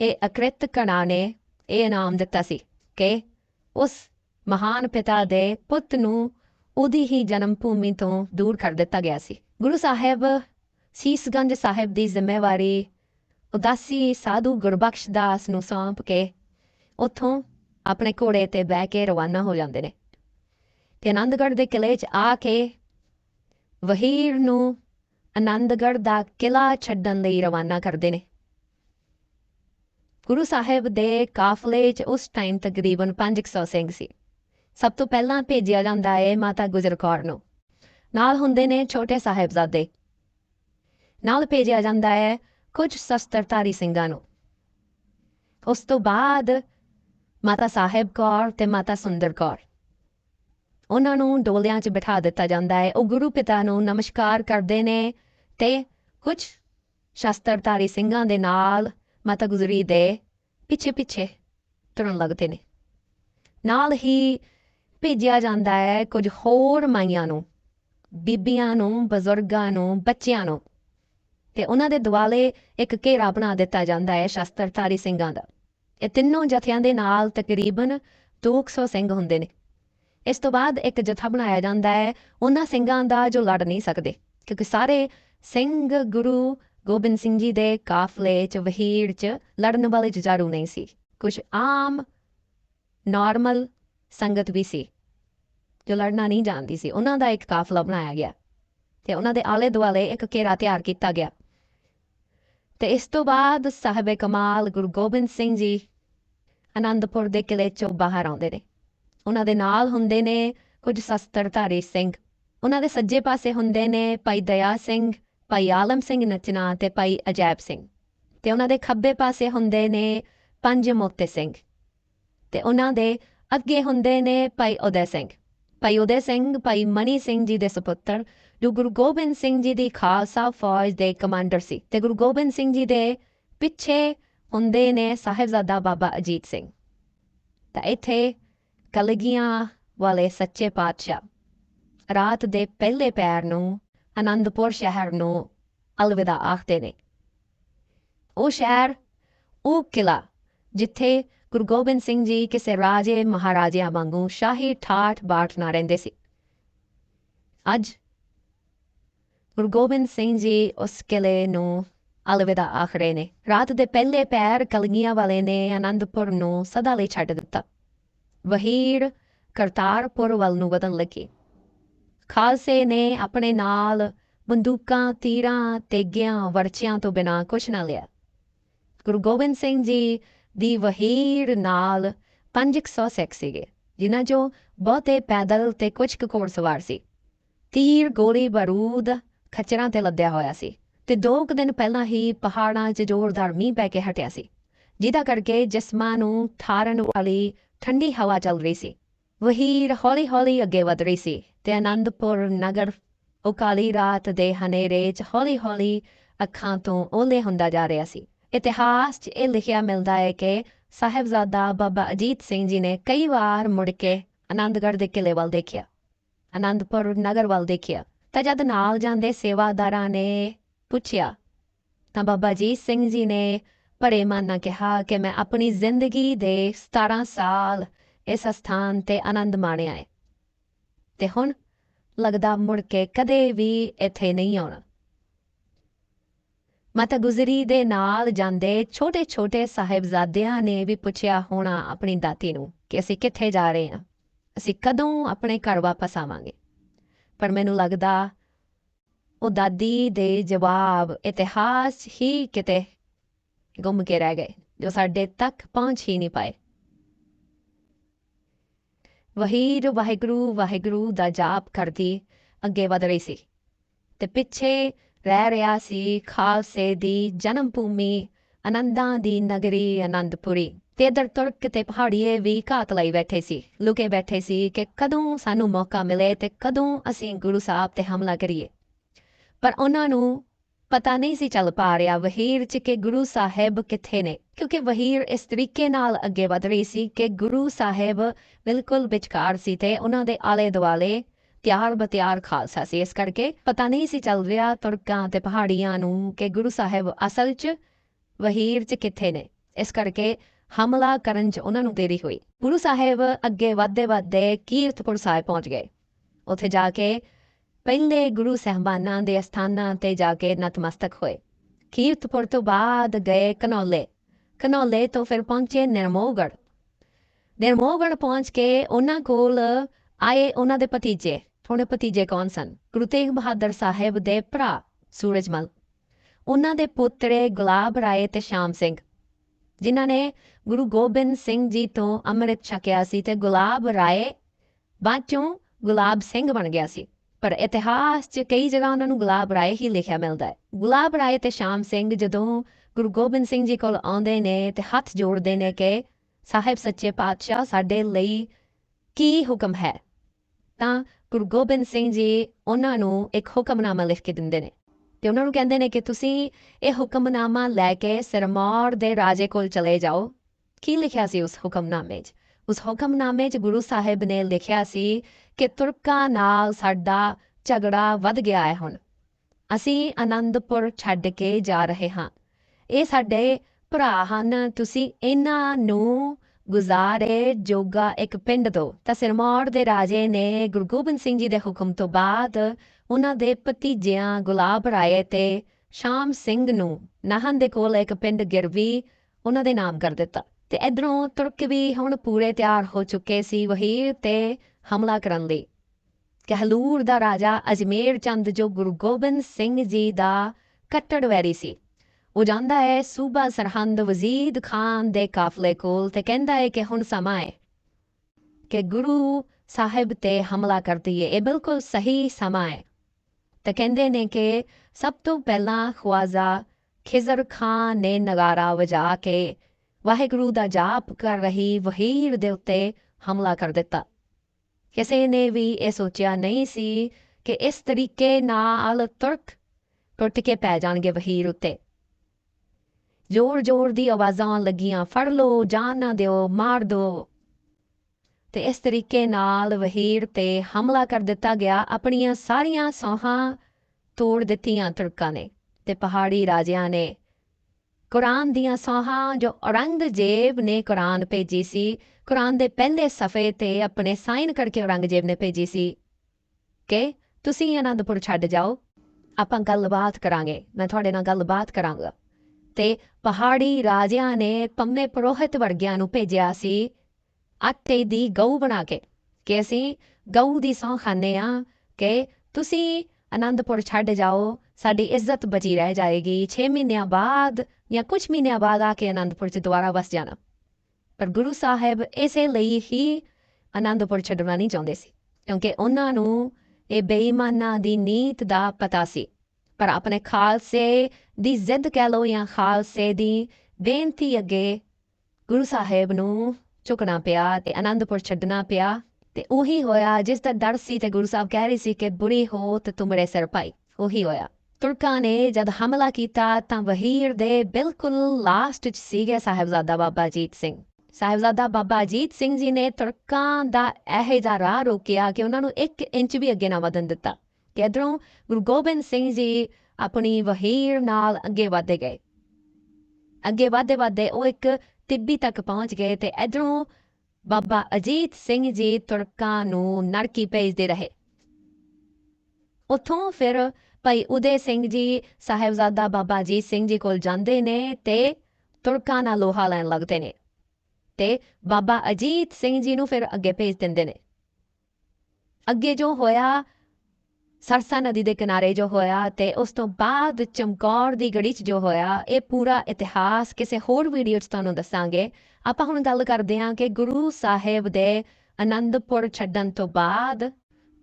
ਇਹ ਅਕ੍ਰਿਤ ਕਣਾ ਨੇ ਇਹ ਇਨਾਮ ਦਿੱਤਾ ਸੀ ਕਿ ਉਸ ਮਹਾਨ ਪਿਤਾ ਦੇ ਪੁੱਤ ਨੂੰ ਉਹਦੀ ਹੀ ਜਨਮ ਭੂਮੀ ਤੋਂ ਦੂਰ ਕਰ ਦਿੱਤਾ ਗਿਆ ਸੀ। ਗੁਰੂ ਸਾਹਿਬ ਸੀਸਗੰਜ ਸਾਹਿਬ ਦੀ ਜ਼ਿੰਮੇਵਾਰੀ ਉਦਾਸੀ ਸਾਧੂ ਗੁਰਬਖਸ਼ ਦਾਸ ਨੂੰ ਸੌਂਪ ਕੇ ਉੱਥੋਂ ਆਪਣੇ ਘੋੜੇ ਤੇ ਬਹਿ ਕੇ ਰਵਾਨਾ ਹੋ ਜਾਂਦੇ ਨੇ। ਤੇ ਆਨੰਦਗੜ੍ਹ ਦੇ ਕਿਲੇ 'ਚ ਆ ਕੇ ਵਹੀਰ ਨੂੰ ਆਨੰਦਗੜ੍ਹ ਦਾ ਕਿਲਾ ਛੱਡਣ ਲਈ ਰਵਾਨਾ ਕਰਦੇ ਨੇ। ਗੁਰੂ ਸਾਹਿਬ ਦੇ ਕਾਫਲੇ 'ਚ ਉਸ ਟਾਈਮ ਤਕਰੀਬਨ 500 ਸਿੰਘ ਸੀ। ਸਭ ਤੋਂ ਪਹਿਲਾਂ ਭੇਜਿਆ ਜਾਂਦਾ ਹੈ ਮਾਤਾ ਗੁਜਰ ਕੌਰ ਨੂੰ। ਨਾਲ ਹੁੰਦੇ ਨੇ ਛੋਟੇ ਸਾਹਿਬਜ਼ਾਦੇ। ਨਾਲ ਭੇਜਿਆ ਜਾਂਦਾ ਹੈ ਕੁਝ ਸ਼ਸਤਰਧਾਰੀ ਸਿੰਘਾਂ ਨੂੰ। ਉਸ ਤੋਂ ਬਾਅਦ ਮਾਤਾ ਸਾਹਿਬ ਕੌਰ ਤੇ ਮਾਤਾ ਸੁੰਦਰ ਕੌਰ। ਉਹਨਾਂ ਨੂੰ ਡੋਲਿਆਂ 'ਚ ਬਿਠਾ ਦਿੱਤਾ ਜਾਂਦਾ ਹੈ ਉਹ ਗੁਰੂ ਪਿਤਾ ਨੂੰ ਨਮਸਕਾਰ ਕਰਦੇ ਨੇ ਤੇ ਕੁਝ ਸ਼ਸਤਰਧਾਰੀ ਸਿੰਘਾਂ ਦੇ ਨਾਲ ਮਾਤਾ ਗੁਜਰੀ ਦੇ ਪਿੱਛੇ ਪਿੱਛੇ ਤੁਰਨ ਲੱਗਦੇ ਨੇ। ਨਾਲ ਹੀ ਭੇਜਿਆ ਜਾਂਦਾ ਹੈ ਕੁਝ ਹੋਰ ਮਾਈਆਂ ਨੂੰ, ਬੀਬੀਆਂ ਨੂੰ, ਬਜ਼ੁਰਗਾਂ ਨੂੰ, ਬੱਚਿਆਂ ਨੂੰ। ਤੇ ਉਹਨਾਂ ਦੇ ਦੁਆਲੇ ਇੱਕ ਘੇਰਾ ਬਣਾ ਦਿੱਤਾ ਜਾਂਦਾ ਹੈ ਸ਼ਸਤਰਧਾਰੀ ਸਿੰਘਾਂ ਦਾ। ਇਹ ਤਿੰਨੋਂ ਜਥਿਆਂ ਦੇ ਨਾਲ ਤਕਰੀਬਨ 200 ਸਿੰਘ ਹੁੰਦੇ ਨੇ। ਇਸ ਤੋਂ ਬਾਅਦ ਇੱਕ ਜਥਾ ਬਣਾਇਆ ਜਾਂਦਾ ਹੈ, ਉਹਨਾਂ ਸਿੰਘਾਂ ਦਾ ਜੋ ਲੜ ਨਹੀਂ ਸਕਦੇ, ਕਿਉਂਕਿ ਸਾਰੇ ਸਿੰਘ, ਗੁਰੂ ਗੋਬਿੰਦ ਸਿੰਘ ਜੀ ਦੇ ਕਾਫਲੇ ਚ ਵਹੀੜ ਚ ਲੜਨ ਵਾਲੇ ਜੁਝਾਰੂ ਨਹੀਂ ਸੀ ਕੁਝ ਆਮ ਨਾਰਮਲ ਸੰਗਤ ਵੀ ਸੀ ਜੋ ਲੜਨਾ ਨਹੀਂ ਜਾਣਦੀ ਸੀ ਉਹਨਾਂ ਦਾ ਇੱਕ ਕਾਫਲਾ ਬਣਾਇਆ ਗਿਆ ਤੇ ਉਹਨਾਂ ਦੇ ਆਲੇ ਦੁਆਲੇ ਇੱਕ ਘੇਰਾ ਤਿਆਰ ਕੀਤਾ ਗਿਆ ਤੇ ਇਸ ਤੋਂ ਬਾਅਦ ਸਾਹਿਬ ਕਮਾਲ ਗੁਰੂ ਗੋਬਿੰਦ ਸਿੰਘ ਜੀ ਆਨੰਦਪੁਰ ਦੇ ਕਿਲੇ ਚੋਂ ਬਾਹਰ ਆਉਂਦੇ ਨੇ ਉਹਨਾਂ ਦੇ ਨਾਲ ਹੁੰਦੇ ਨੇ ਕੁਝ ਸ਼ਸਤਰਧਾਰੀ ਸਿੰਘ ਉਹਨਾਂ ਦੇ ਸੱਜੇ ਪਾਸੇ ਹੁੰਦੇ ਨੇ ਭਾਈ ਦਇਆ ਸਿੰਘ ਭਾਈ ਆਲਮ ਸਿੰਘ ਨਚਨਾ ਤੇ ਭਾਈ ਅਜੈਬ ਸਿੰਘ। ਤੇ ਉਹਨਾਂ ਦੇ ਖੱਬੇ ਪਾਸੇ ਹੁੰਦੇ ਨੇ ਪੰਜ ਮੋਤੇ ਸਿੰਘ। ਤੇ ਉਹਨਾਂ ਦੇ ਅੱਗੇ ਹੁੰਦੇ ਨੇ ਭਾਈ ਉਦੈ ਸਿੰਘ। ਭਾਈ ਉਦੈ ਸਿੰਘ, ਭਾਈ ਮਨੀ ਸਿੰਘ ਜੀ ਦੇ ਸੁਪੁੱਤਰ, ਜੋ ਗੁਰੂ ਗੋਬਿੰਦ ਸਿੰਘ ਜੀ ਦੀ ਖਾਲਸਾ ਫੌਜ ਦੇ ਕਮਾਂਡਰ ਸੀ। ਤੇ ਗੁਰੂ ਗੋਬਿੰਦ ਸਿੰਘ ਜੀ ਦੇ ਪਿੱਛੇ ਹੁੰਦੇ ਨੇ ਸਾਹਿਬਜ਼ਾਦਾ ਬਾਬਾ ਅਜੀਤ ਸਿੰਘ। ਤਾਂ ਇੱਥੇ ਕਲਗੀਆਂ ਵਾਲੇ ਸੱਚੇ ਪਾਤਸ਼ਾਹ ਰਾਤ ਦੇ ਪਹਿਲੇ ਪੈਰ ਨੂੰ ਅਨੰਦਪੁਰ ਸ਼ਹਿਰ ਨੂੰ ਅਲਵਿਦਾ ਆਖਦੇ ਨੇ ਉਹ ਸ਼ਹਿਰ ਉਹ ਕਿਲਾ ਜਿੱਥੇ ਗੁਰੂ ਗੋਬਿੰਦ ਸਿੰਘ ਜੀ ਕਿਸੇ ਰਾਜੇ ਮਹਾਰਾਜਿਆਂ ਵਾਂਗੂ ਸ਼ਾਹੀ ਠਾਠ ਬਾਠ ਨਾ ਰਹਿੰਦੇ ਸੀ ਅੱਜ ਗੁਰੂ ਗੋਬਿੰਦ ਸਿੰਘ ਜੀ ਉਸ ਕਿਲੇ ਨੂੰ ਅਲਵਿਦਾ ਆਖ ਰਹੇ ਨੇ ਰਾਤ ਦੇ ਪਹਿਲੇ ਪੈਰ ਕਲਗੀਆਂ ਵਾਲੇ ਨੇ ਆਨੰਦਪੁਰ ਨੂੰ ਸਦਾ ਲਈ ਛੱਡ ਦਿੱਤਾ ਵਹੀਰ ਕਰਤਾਰਪੁਰ ਵੱਲ ਨੂੰ ਵਧਣ ਲੱਗੀ ਖਾਲਸੇ ਨੇ ਆਪਣੇ ਨਾਲ ਬੰਦੂਕਾਂ, ਤੀਰਾਂ, ਤੇਗਿਆਂ, ਵਰਚਿਆਂ ਤੋਂ ਬਿਨਾਂ ਕੁਛ ਨਾ ਲਿਆ। ਗੁਰੂ ਗੋਬਿੰਦ ਸਿੰਘ ਜੀ ਦੀ ਵਹੀਰ ਨਾਲ 500 ਸਿੱਖ ਸੀਗੇ, ਜਿਨ੍ਹਾਂ ਚੋਂ ਬਹੁਤੇ ਪੈਦਲ ਤੇ ਕੁਝ ਕੁ ਘੋੜਸਵਾਰ ਸੀ। ਤੀਰ, ਗੋਲੀ, ਬਾਰੂਦ ਖਚਰਾਂ ਤੇ ਲੱਦਿਆ ਹੋਇਆ ਸੀ ਤੇ ਦੋ ਕੁ ਦਿਨ ਪਹਿਲਾਂ ਹੀ ਪਹਾੜਾਂ 'ਚ ਜ਼ੋਰਦਾਰ ਮੀਂਹ ਪੈ ਕੇ ਹਟਿਆ ਸੀ, ਜਿਹਦਾ ਕਰਕੇ ਜਿਸਮਾਂ ਨੂੰ ਠਾਰਨ ਵਾਲੀ ਠੰਡੀ ਹਵਾ ਚੱਲ ਰਹੀ ਸੀ। ਵਹੀਰ ਹੌਲੀ ਹੌਲੀ ਅੱਗੇ ਵਧ ਰਹੀ ਸੀ ਤੇ ਅਨੰਦਪੁਰ ਨਗਰ, ਉਹ ਕਾਲੀ ਰਾਤ ਦੇ ਹਨੇਰੇ 'ਚ ਹੌਲੀ ਹੌਲੀ ਅੱਖਾਂ ਤੋਂ ਓਲੇ ਹੁੰਦਾ ਜਾ ਰਿਹਾ ਸੀ। ਇਤਿਹਾਸ 'ਚ ਇਹ ਲਿਖਿਆ ਮਿਲਦਾ ਹੈ ਕਿ ਸਾਹਿਬਜ਼ਾਦਾ ਬਾਬਾ ਅਜੀਤ ਸਿੰਘ ਜੀ ਨੇ ਕਈ ਵਾਰ ਮੁੜ ਕੇ ਆਨੰਦਗੜ੍ਹ ਦੇ ਕਿਲੇ ਵੱਲ ਦੇਖਿਆ, ਆਨੰਦਪੁਰ ਨਗਰ ਵੱਲ ਦੇਖਿਆ। ਤਾਂ ਜਦ ਨਾਲ ਜਾਂਦੇ ਸੇਵਾਦਾਰਾਂ ਨੇ ਪੁੱਛਿਆ, ਤਾਂ ਬਾਬਾ ਅਜੀਤ ਸਿੰਘ ਜੀ ਨੇ ਭਰੇ ਮਨ ਨਾਲ ਕਿਹਾ ਕਿ ਮੈਂ ਆਪਣੀ ਜ਼ਿੰਦਗੀ ਦੇ 17 ਸਾਲ ਇਸ ਸਥਾਨ ਤੇ ਆਨੰਦ ਮਾਣਿਆ ਹੈ। ਤੇ ਹੁਣ ਲੱਗਦਾ ਮੁੜ ਕੇ ਕਦੇ ਵੀ ਇੱਥੇ ਨਹੀਂ ਆਉਣਾ। ਮਾਤਾ ਗੁਜਰੀ ਦੇ ਨਾਲ ਜਾਂਦੇ ਛੋਟੇ-ਛੋਟੇ ਸਾਹਿਬਜ਼ਾਦਿਆਂ ਨੇ ਵੀ ਪੁੱਛਿਆ ਹੋਣਾ ਆਪਣੀ ਦਾਤੀ ਨੂੰ ਕਿ ਅਸੀਂ ਕਿੱਥੇ ਜਾ ਰਹੇ ਹਾਂ, ਅਸੀਂ ਕਦੋਂ ਆਪਣੇ ਘਰ ਵਾਪਸ ਆਵਾਂਗੇ? ਪਰ ਮੈਨੂੰ ਲੱਗਦਾ ਉਹ ਦਾਦੀ ਦੇ ਜਵਾਬ ਇਤਿਹਾਸ ਹੀ ਕਿਤੇ ਗੁੰਮ ਕੇ ਰਹਿ ਗਏ, ਜੋ ਸਾਡੇ ਤੱਕ ਪਹੁੰਚ ਹੀ ਨਹੀਂ ਪਾਏ। ਵਹੀਰ ਵਾਹਿਗੁਰੂ ਵਾਹਿਗੁਰੂ ਦਾ ਜਾਪ ਕਰਦੀ ਅੱਗੇ ਵਧ ਰਹੀ ਸੀ। ਤੇ ਪਿੱਛੇ ਰਹਿ ਰਿਹਾ ਸੀ ਖਾਲਸੇ ਦੀ ਜਨਮ ਭੂਮੀ ਅਨੰਦਾਂ ਦੀ ਨਗਰੀ ਅਨੰਦਪੁਰੀ ਤੇ ਇਧਰ ਤੁਰਕ ਤੇ ਪਹਾੜੀਏ ਵੀ ਘਾਤ ਲਈ ਬੈਠੇ ਸੀ। ਲੁਕੇ ਬੈਠੇ ਸੀ ਕਿ ਕਦੋਂ ਸਾਨੂੰ ਮੌਕਾ ਮਿਲੇ ਤੇ ਕਦੋਂ ਅਸੀਂ ਗੁਰੂ ਸਾਹਿਬ ਤੇ ਹਮਲਾ ਕਰੀਏ। ਪਰ ਉਹਨਾਂ ਨੂੰ ਪਤਾ ਨਹੀਂ ਸੀ ਚੱਲ ਪਾ ਰਿਹਾ। ਵਹੀਰ ਚ ਕਿ ਗੁਰੂ ਸਾਹਿਬ ਕਿੱਥੇ ਨੇ? ਕਿਉਂਕਿ ਵਹੀਰ ਇਸ ਤਰੀਕੇ ਨਾਲ ਅੱਗੇ ਵਧ ਰਹੀ ਸੀ ਕਿ ਗੁਰੂ ਸਾਹਿਬ ਬਿਲਕੁਲ ਵਿਚਕਾਰ ਸੀ ਤੇ ਉਹਨਾਂ ਦੇ ਆਲੇ ਦੁਆਲੇ ਤਿਆਰ ਬਤਿਆਰ ਖਾਲਸਾ ਸੀ। ਇਸ ਕਰਕੇ ਪਤਾ ਨਹੀਂ ਸੀ ਚੱਲ ਰਿਹਾ ਤੁਰਕਾਂ ਤੇ ਪਹਾੜੀਆਂ ਨੂੰ ਕਿ ਗੁਰੂ ਸਾਹਿਬ ਅਸਲ 'ਚ ਵਹੀਰ 'ਚ ਕਿੱਥੇ ਨੇ। ਇਸ ਕਰਕੇ ਹਮਲਾ ਕਰਨ 'ਚ ਉਹਨਾਂ ਨੂੰ ਦੇਰੀ ਹੋਈ। ਗੁਰੂ ਸਾਹਿਬ ਅੱਗੇ ਵੱਧਦੇ ਵੱਧਦੇ ਕੀਰਤਪੁਰ ਸਾਹਿਬ ਪਹੁੰਚ ਗਏ। ਉੱਥੇ ਜਾ ਕੇ ਪਹਿਲੇ ਗੁਰੂ ਸਹਿਬਾਨਾਂ ਦੇ ਅਸਥਾਨਾਂ ਤੇ ਜਾ ਕੇ ਨਤਮਸਤਕ ਹੋਏ। ਕੀਰਤਪੁਰ ਤੋਂ ਬਾਅਦ ਗਏ ਕਨੌਲੇ। ਕਨੌਲੇ ਤੋਂ ਫਿਰ ਪਹੁੰਚੇ ਨਿਰਮੋਹਗੜ ਨਿਰਮੋਹਗੜ ਪਹੁੰਚ ਕੇ ਉਹਨਾਂ ਕੋਲ ਆਏ ਉਹਨਾਂ ਦੇ ਭਤੀਜੇ। ਥੋੜੇ ਭਤੀਜੇ ਕੌਣ ਸਨ? ਗੁਰੂ ਤੇਗ ਬਹਾਦਰ ਸਾਹਿਬ ਦੇ ਭਰਾ ਸੂਰਜਮਲ। ਉਹਨਾਂ ਦੇ ਪੁੱਤਰੇ ਗੁਲਾਬ ਰਾਏ ਤੇ ਸ਼ਾਮ ਸਿੰਘ। ਜਿਨ੍ਹਾਂ ਨੇ ਗੁਰੂ ਗੋਬਿੰਦ ਸਿੰਘ ਜੀ ਤੋਂ ਅੰਮ੍ਰਿਤ ਛਕਿਆ ਸੀ ਤੇ ਗੁਲਾਬ ਰਾਏ ਬਾਅਦ ਚੋਂ ਗੁਲਾਬ ਸਿੰਘ ਬਣ ਗਿਆ ਸੀ। ਪਰ ਇਤਿਹਾਸ 'ਚ ਕਈ ਜਗ੍ਹਾ ਉਹਨਾਂ ਨੂੰ ਗੁਲਾਬ ਰਾਏ ਹੀ ਲਿਖਿਆ ਮਿਲਦਾ ਹੈ। ਗੁਲਾਬ ਰਾਏ ਤੇ ਸ਼ਾਮ ਸਿੰਘ ਜਦੋਂ ਗੁਰੂ ਗੋਬਿੰਦ ਸਿੰਘ ਜੀ ਕੋਲ ਆਉਂਦੇ ਨੇ ਤੇ ਹੱਥ ਜੋੜਦੇ ਨੇ ਕਿ ਸਾਹਿਬ ਸੱਚੇ ਪਾਤਸ਼ਾਹ ਸਾਡੇ ਲਈ ਕੀ ਹੁਕਮ ਹੈ, ਤਾਂ ਗੁਰੂ ਗੋਬਿੰਦ ਸਿੰਘ ਜੀ ਉਹਨਾਂ ਨੂੰ ਇੱਕ ਹੁਕਮਨਾਮਾ ਲਿਖ ਕੇ ਦਿੰਦੇ ਨੇ ਤੇ ਉਹਨਾਂ ਨੂੰ ਕਹਿੰਦੇ ਨੇ ਕਿ ਤੁਸੀਂ ਇਹ ਹੁਕਮਨਾਮਾ ਲੈ ਕੇ ਸਿਰਮੌਰ ਦੇ ਰਾਜੇ ਕੋਲ ਚਲੇ ਜਾਓ। ਕੀ ਲਿਖਿਆ ਸੀ ਉਸ ਹੁਕਮਨਾਮੇ 'ਚ? ਉਸ ਹੁਕਮਨਾਮੇ 'ਚ ਗੁਰੂ ਸਾਹਿਬ ਨੇ ਲਿਖਿਆ ਸੀ ਕਿ ਤੁਰਕਾਂ ਨਾਲ ਸਾਡਾ ਝਗੜਾ ਵੱਧ ਗਿਆ ਹੈ ਹੁਣ। ਅਸੀਂ ਆਨੰਦਪੁਰ ਛੱਡ ਕੇ ਜਾ ਰਹੇ ਹਾਂ। ਇਹ ਸਾਡੇ ਭਰਾ ਹਨ, ਤੁਸੀਂ ਇਹਨਾਂ ਨੂੰ ਗੁਜ਼ਾਰੇ ਜੋਗਾ ਇੱਕ ਪਿੰਡ ਤੋਂ ਤਾਂ ਸਿਰਮੌਰ ਦੇ ਰਾਜੇ ਨੇ ਗੁਰੂ ਗੋਬਿੰਦ ਸਿੰਘ ਜੀ ਦੇ ਹੁਕਮ ਤੋਂ ਬਾਅਦ ਉਹਨਾਂ ਦੇ ਭਤੀਜਿਆਂ ਗੁਲਾਬ ਰਾਏ ਤੇ ਸ਼ਾਮ ਸਿੰਘ ਨੂੰ ਨਾਹਨ ਦੇ ਕੋਲ ਇੱਕ ਪਿੰਡ ਗਿਰਵੀ ਉਹਨਾਂ ਦੇ ਨਾਮ ਕਰ ਦਿੱਤਾ। ਤੇ ਇਧਰੋਂ ਤੁਰਕ ਵੀ ਹੁਣ ਪੂਰੇ ਤਿਆਰ ਹੋ ਚੁੱਕੇ ਸੀ ਵਹੀਰ ਤੇ ਹਮਲਾ ਕਰਨ ਲਈ। ਕਹਿਲੂਰ ਦਾ ਰਾਜਾ ਅਜਮੇਰ ਚੰਦ ਜੋ ਗੁਰੂ ਗੋਬਿੰਦ ਸਿੰਘ ਜੀ ਦਾ ਕੱਟੜ ਵੈਰੀ ਸੀ। ਉਹ ਜਾਂਦਾ ਹੈ ਸੂਬਾ ਸਰਹੰਦ ਵਜ਼ੀਦ ਖਾਨ ਦੇ ਕਾਫਲੇ ਕੋਲ ਤੇ ਕਹਿੰਦਾ ਹੈ ਕਿ ਹੁਣ ਸਮਾਂ ਹੈ ਕਿ ਗੁਰੂ ਸਾਹਿਬ ਤੇ ਹਮਲਾ ਕਰਦੀ ਹੈ ਇਹ ਬਿਲਕੁਲ ਸਹੀ ਸਮਾਂ ਹੈ। ਤੇ ਕਹਿੰਦੇ ਨੇ ਕਿ ਸਭ ਤੋਂ ਪਹਿਲਾਂ ਖਵਾਜ਼ਾ ਖਿਜ਼ਰ ਖਾਨ ਨੇ ਨਗਾਰਾ ਵਜਾ ਕੇ ਵਾਹਿਗੁਰੂ ਦਾ ਜਾਪ ਕਰ ਰਹੀ ਵਹੀਰ ਦੇ ਉੱਤੇ ਹਮਲਾ ਕਰ ਦਿੱਤਾ। ਕਿਸੇ ਨੇ ਵੀ ਇਹ ਸੋਚਿਆ ਨਹੀਂ ਸੀ ਕਿ ਇਸ ਤਰੀਕੇ ਨਾਲ ਤੁਰਕ ਟੁੱਟ ਕੇ ਪੈ ਜਾਣਗੇ ਵਹੀਰ ਉੱਤੇ। ਜ਼ੋਰ ਜ਼ੋਰ ਦੀ ਆਵਾਜ਼ਾਂ ਲੱਗੀਆਂ, ਫੜ ਲਓ, ਜਾਨ ਨਾ ਦਿਓ, ਮਾਰ ਦਿਓ ਤੇ ਇਸ ਤਰੀਕੇ ਨਾਲ ਵਹੀਰ ਤੇ ਹਮਲਾ ਕਰ ਦਿੱਤਾ ਗਿਆ। ਆਪਣੀਆਂ ਸਾਰੀਆਂ ਸੌਹਾਂ ਤੋੜ ਦਿੱਤੀਆਂ ਤੁਰਕਾਂ ਨੇ ਤੇ ਪਹਾੜੀ ਰਾਜਿਆਂ ਨੇ ਕੁਰਾਨ ਦੀਆਂ ਸੌਹਾਂ ਜੋ ਔਰੰਗਜ਼ੇਬ ਨੇ ਕੁਰਾਨ ਭੇਜੀ ਸੀ, ਕੁਰਾਨ ਦੇ ਪਹਿਲੇ ਸਫੇ ਤੇ ਆਪਣੇ ਸਾਈਨ ਕਰਕੇ ਔਰੰਗਜ਼ੇਬ ਨੇ ਭੇਜੀ ਸੀ। ਕਿ ਤੁਸੀਂ ਅਨੰਦਪੁਰ ਛੱਡ ਜਾਓ, ਆਪਾਂ ਗੱਲਬਾਤ ਕਰਾਂਗੇ, ਮੈਂ ਤੁਹਾਡੇ ਨਾਲ ਗੱਲਬਾਤ ਕਰਾਂਗਾ। ਤੇ ਪਹਾੜੀ ਰਾਜਿਆਂ ਨੇ ਪੰਮੇ ਪੁਰੋਹਿਤ ਵਰਗਿਆਂ ਨੂੰ ਭੇਜਿਆ ਸੀ ਆਟੇ ਦੀ ਗਊ ਬਣਾ ਕੇ, ਕਿ ਅਸੀਂ ਗਊ ਦੀ ਸੌਂ ਖਾਂਦੇ ਆ ਕਿ ਤੁਸੀਂ ਅਨੰਦਪੁਰ ਛੱਡ ਜਾਓ ਸਾਡੀ ਇੱਜ਼ਤ ਬਚੀ ਰਹਿ ਜਾਏਗੀ। 6 ਮਹੀਨਿਆਂ ਬਾਅਦ ਜਾਂ ਕੁਝ ਮਹੀਨਿਆਂ ਬਾਅਦ ਆ ਕੇ ਆਨੰਦਪੁਰ 'ਚ ਦੁਬਾਰਾ ਵਸ ਜਾਣਾ। ਪਰ ਗੁਰੂ ਸਾਹਿਬ ਇਸੇ ਲਈ ਹੀ ਆਨੰਦਪੁਰ ਛੱਡਣਾ ਨਹੀਂ ਚਾਹੁੰਦੇ ਸੀ, ਕਿਉਂਕਿ ਉਹਨਾਂ ਨੂੰ ਇਹ ਬੇਈਮਾਨਾਂ ਦੀ ਨੀਤ ਦਾ ਪਤਾ ਸੀ। ਪਰ ਆਪਣੇ ਖਾਲਸੇ ਦੀ ਜ਼ਿੱਦ ਕਹਿ ਲਓ ਜਾਂ ਖਾਲਸੇ ਦੀ ਬੇਨਤੀ ਅੱਗੇ ਗੁਰੂ ਸਾਹਿਬ ਨੂੰ ਝੁਕਣਾ ਪਿਆ ਤੇ ਆਨੰਦਪੁਰ ਛੱਡਣਾ ਪਿਆ ਤੇ ਉਹੀ ਹੋਇਆ ਜਿਸ ਦਾ ਡਰ ਸੀ ਤੇ ਗੁਰੂ ਸਾਹਿਬ ਕਹਿ ਰਹੇ ਸੀ ਕਿ ਬੁਰੀ ਹੋ ਤੇ ਤੁਮਰੇ ਸਿਰ ਪਾਈ। ਉਹੀ ਹੋਇਆ। ਤੁਰਕਾਂ ਨੇ ਜਦ ਹਮਲਾ ਕੀਤਾ ਤਾਂ ਵਹੀਰ ਦੇ ਬਿਲਕੁਲ ਲਾਸਟ ਚ ਸੀਗੇ ਸਾਹਿਬਜ਼ਾਦਾ ਬਾਬਾ ਅਜੀਤ ਸਿੰਘ। ਸਾਹਿਬਜ਼ਾਦਾ ਬਾਬਾ ਅਜੀਤ ਸਿੰਘ ਜੀ ਨੇ ਤੁਰਕਾਂ ਦਾ ਇਹ ਜਿਹਾ ਰਾਹ ਰੋਕਿਆ ਕਿ ਉਹਨਾਂ ਨੂੰ 1 ਇੰਚ ਵੀ ਅੱਗੇ ਨਾ ਵਧਣ ਦਿੱਤਾ। ਕਿ ਇਧਰੋਂ ਗੁਰੂ ਗੋਬਿੰਦ ਸਿੰਘ ਜੀ ਆਪਣੀ ਵਹੀਰ ਨਾਲ ਅੱਗੇ ਵਧਦੇ ਗਏ। ਅੱਗੇ ਵਧਦੇ ਵਧਦੇ ਉਹ ਇੱਕ ਤਿੱਬੀ ਤੱਕ ਪਹੁੰਚ ਗਏ ਤੇ ਇਧਰੋਂ ਬਾਬਾ ਅਜੀਤ ਸਿੰਘ ਜੀ ਤੁਰਕਾਂ ਨੂੰ ਨਰਕੀ ਭੇਜਦੇ ਰਹੇ। ਉਥੋਂ ਫਿਰ ਭਾਈ ਉਦੇ ਸਿੰਘ ਜੀ, ਸਾਹਿਬਜ਼ਾਦਾ ਬਾਬਾ ਅਜੀਤ ਸਿੰਘ ਜੀ ਕੋਲ ਜਾਂਦੇ ਨੇ ਤੇ ਤੁਰਕਾਂ ਨਾਲ ਲੋਹਾ ਲੈਣ ਲੱਗਦੇ ਨੇ ਤੇ ਬਾਬਾ ਅਜੀਤ ਸਿੰਘ ਜੀ ਨੂੰ ਫਿਰ ਅੱਗੇ ਭੇਜ ਦਿੰਦੇ ਨੇ। ਅੱਗੇ ਜੋ ਹੋਇਆ, ਸਰਸਾ ਨਦੀ ਦੇ ਕਿਨਾਰੇ ਜੋ ਹੋਇਆ ਤੇ ਉਸ ਤੋਂ ਬਾਅਦ ਚਮਕੌਰ ਦੀ ਗੜੀ 'ਚ ਜੋ ਹੋਇਆ, ਇਹ ਪੂਰਾ ਇਤਿਹਾਸ ਕਿਸੇ ਹੋਰ ਵੀਡੀਓ 'ਚ ਤੁਹਾਨੂੰ ਦੱਸਾਂਗੇ। ਆਪਾਂ ਹੁਣ ਗੱਲ ਕਰਦੇ ਹਾਂ ਕਿ ਗੁਰੂ ਸਾਹਿਬ ਦੇ ਅਨੰਦਪੁਰ ਛੱਡਣ ਤੋਂ ਬਾਅਦ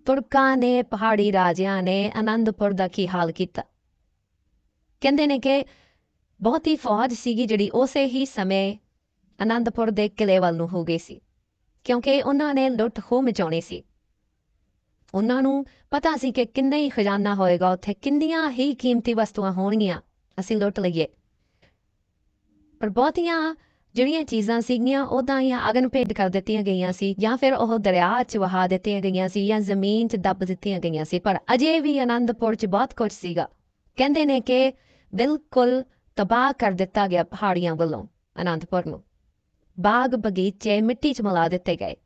ਤੁਰਕਾਂ ਨੇ, ਪਹਾੜੀ ਰਾਜਿਆਂ ਨੇ ਆਨੰਦਪੁਰ ਦਾ ਕੀ ਹਾਲ ਕੀਤਾ? ਕਹਿੰਦੇ ਨੇ ਕਿ ਬਹੁਤੀ ਫੌਜ ਸੀਗੀ ਜਿਹੜੀ ਉਸੇ ਹੀ ਸਮੇਂ ਆਨੰਦਪੁਰ ਦੇ ਕਿਲੇ ਵੱਲ ਨੂੰ ਹੋ ਗਈ ਸੀ, ਕਿਉਂਕਿ ਉਹਨਾਂ ਨੇ ਲੁੱਟ ਖੋਹ ਮਚਾਉਣੀ ਸੀ। ਉਹਨਾਂ ਨੂੰ ਪਤਾ ਸੀ ਕਿ ਕਿੰਨਾ ਹੀ ਖਜ਼ਾਨਾ ਹੋਏਗਾ, ਉੱਥੇ ਕਿੰਨੀਆਂ ਹੀ ਕੀਮਤੀ ਵਸਤੂਆਂ ਹੋਣਗੀਆਂ, ਅਸੀਂ ਲੁੱਟ ਲਈਏ। ਪਰ ਬਹੁਤੀਆਂ ਜਿਹੜੀਆਂ ਚੀਜ਼ਾਂ ਸੀਗੀਆਂ ਉਦਾਂ ਹੀ ਅਗਨ ਭੇਟ ਕਰ ਦਿੱਤੀਆਂ ਗਈਆਂ ਸੀ, ਜਾਂ ਫਿਰ ਉਹ ਦਰਿਆ 'ਚ ਵਹਾ ਦਿੱਤੀਆਂ ਗਈਆਂ ਸੀ, ਜਾਂ ਜ਼ਮੀਨ 'ਚ ਦੱਬ ਦਿੱਤੀਆਂ ਗਈਆਂ ਸੀ, ਪਰ ਅਜੇ ਵੀ ਆਨੰਦਪੁਰ 'ਚ ਬਹੁਤ ਕੁਝ ਸੀਗਾ। ਕਹਿੰਦੇ ਨੇ ਕਿ ਬਿਲਕੁਲ ਤਬਾਹ ਕਰ ਦਿੱਤਾ ਗਿਆ ਪਹਾੜੀਆਂ ਵੱਲੋਂ ਆਨੰਦਪੁਰ ਨੂੰ। ਬਾਗ ਬਗੀਚੇ ਮਿੱਟੀ 'ਚ ਮਿਲਾ ਦਿੱਤੇ ਗਏ।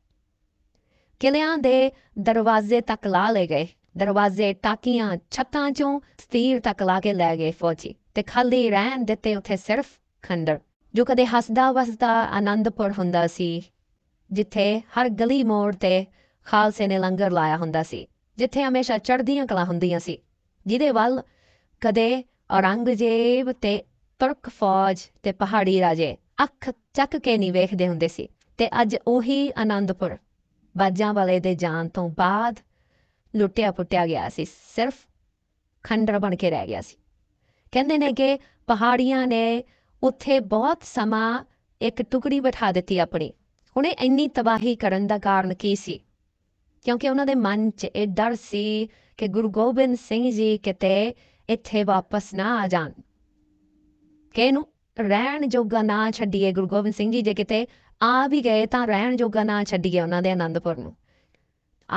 ਕਿਲਿਆਂ ਦੇ ਦਰਵਾਜ਼ੇ ਤੱਕ ਲਾ ਲਏ ਗਏ। ਦਰਵਾਜ਼ੇ ਟਾਕੀਆਂ ਛੱਤਾਂ ਚੋਂ ਸਤੀਰ ਤੱਕ ਲਾ ਕੇ ਲੈ ਗਏ ਫੌਜੀ ਤੇ ਖਾਲੀ ਰਹਿਣ ਦਿੱਤੇ ਉੱਥੇ ਸਿਰਫ ਖੰਡਰ। ਜੋ ਕਦੇ ਹੱਸਦਾ ਵਸਦਾ ਆਨੰਦਪੁਰ ਹੁੰਦਾ ਸੀ, ਜਿੱਥੇ ਹਰ ਗਲੀ ਮੋੜ ਤੇ ਖਾਲਸੇ ਨੇ ਲੰਗਰ ਲਾਇਆ ਹੁੰਦਾ ਸੀ, ਜਿੱਥੇ ਹਮੇਸ਼ਾ ਚੜ੍ਹਦੀਆਂ ਕਲਾ ਹੁੰਦੀਆਂ ਸੀ, ਜਿਹਦੇ ਵੱਲ ਕਦੇ ਔਰੰਗਜ਼ੇਬ ਤੇ ਤੁਰਕ ਫੌਜ ਤੇ ਪਹਾੜੀ ਰਾਜੇ ਅੱਖ ਚੱਕ ਕੇ ਨਹੀਂ ਵੇਖਦੇ ਹੁੰਦੇ ਸੀ, ਤੇ ਅੱਜ ਉਹੀ ਆਨੰਦਪੁਰ ਬਾਜਾਂ ਵਾਲੇ ਦੇ ਜਾਣ ਤੋਂ ਬਾਅਦ ਲੁੱਟਿਆ ਪੁੱਟਿਆ ਗਿਆ ਸੀ, ਸਿਰਫ ਖੰਡਰ ਬਣ ਕੇ ਰਹਿ ਗਿਆ ਸੀ। ਕਹਿੰਦੇ ਨੇ ਕਿ ਪਹਾੜੀਆਂ ਨੇ ਉੱਥੇ ਬਹੁਤ ਸਮਾਂ ਇੱਕ ਟੁਕੜੀ ਬਿਠਾ ਦਿੱਤੀ ਆਪਣੀ। ਹੁਣੇ ਇੰਨੀ ਤਬਾਹੀ ਕਰਨ ਦਾ ਕਾਰਨ ਕੀ ਸੀ? ਕਿਉਂਕਿ ਉਹਨਾਂ ਦੇ ਮਨ 'ਚ ਇਹ ਡਰ ਸੀ ਕਿ ਗੁਰੂ ਗੋਬਿੰਦ ਸਿੰਘ ਜੀ ਕਿਤੇ ਇੱਥੇ ਵਾਪਸ ਨਾ ਆ ਜਾਣ। ਕਿ ਇਹਨੂੰ ਰਹਿਣ ਜੋਗਾ ਨਾ ਛੱਡੀਏ ਗੁਰੂ ਗੋਬਿੰਦ ਸਿੰਘ ਜੀ, ਜੇ ਕਿਤੇ ਆ ਵੀ ਗਏ ਤਾਂ ਰਹਿਣ ਜੋਗਾ ਨਾ ਛੱਡੀਏ ਉਹਨਾਂ ਦੇ ਆਨੰਦਪੁਰ ਨੂੰ।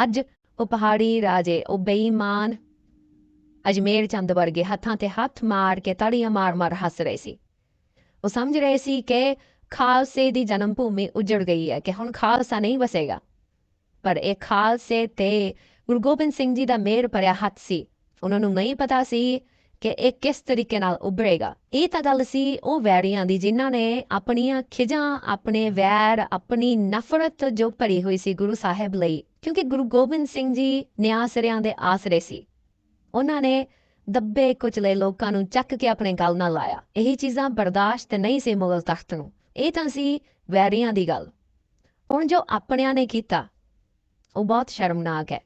ਅੱਜ ਉਹ ਪਹਾੜੀ ਰਾਜੇ, ਉਹ ਬੇਈਮਾਨ ਅਜਮੇਰ ਚੰਦ ਵਰਗੇ ਹੱਥਾਂ ਤੇ ਹੱਥ ਮਾਰ ਕੇ ਤੜੀਆਂ ਮਾਰ-ਮਾਰ ਹੱਸ ਰਹੇ ਸੀ। ਉਹ ਸਮਝ ਰਹੇ ਸੀ ਕਿ ਖਾਲਸੇ ਦੀ ਜਨਮ ਭੂਮੀ ਉਜੜ ਗਈ ਹੈ, ਕਿ ਹੁਣ ਖਾਲਸਾ ਨਹੀਂ ਵਸੇਗਾ। ਪਰ ਇਹ ਖਾਲਸੇ ਤੇ ਗੁਰੂ ਗੋਬਿੰਦ ਸਿੰਘ ਜੀ ਦਾ ਮੇਰ ਭਰਿਆ ਹੱਥ ਸੀ। ਉਹਨਾਂ ਨੂੰ ਨਹੀਂ ਪਤਾ ਸੀ ਕਿ ਇਹ ਕਿਸ ਤਰੀਕੇ ਨਾਲ ਉੱਭਰੇਗਾ। ਇਹ ਤਾਂ ਗੱਲ ਸੀ ਉਹ ਵੈਰੀਆਂ ਦੀ, ਜਿਨ੍ਹਾਂ ਨੇ ਆਪਣੀਆਂ ਖਿਜਾਂ, ਆਪਣੇ ਵੈਰ, ਆਪਣੀ ਨਫ਼ਰਤ ਜੋ ਭਰੀ ਹੋਈ ਸੀ ਗੁਰੂ ਸਾਹਿਬ ਲਈ, ਕਿਉਂਕਿ ਗੁਰੂ ਗੋਬਿੰਦ ਸਿੰਘ ਜੀ ਨਿਆਸਰਿਆਂ ਦੇ ਆਸਰੇ ਸੀ। ਉਹਨਾਂ ਨੇ ਦੱਬੇ ਕੁਚਲੇ ਲੋਕਾਂ ਨੂੰ ਚੱਕ ਕੇ ਆਪਣੇ ਗਲ ਨਾਲ ਲਾਇਆ। ਇਹੀ ਚੀਜ਼ਾਂ ਬਰਦਾਸ਼ਤ ਨਹੀਂ ਸੀ ਮੁਗਲ ਤਖਤ ਨੂੰ। ਇਹ ਤਾਂ ਸੀ ਵੈਰੀਆਂ ਦੀ ਗੱਲ। ਹੁਣ ਜੋ ਆਪਣਿਆਂ ਨੇ ਕੀਤਾ, ਉਹ ਬਹੁਤ ਸ਼ਰਮਨਾਕ ਹੈ।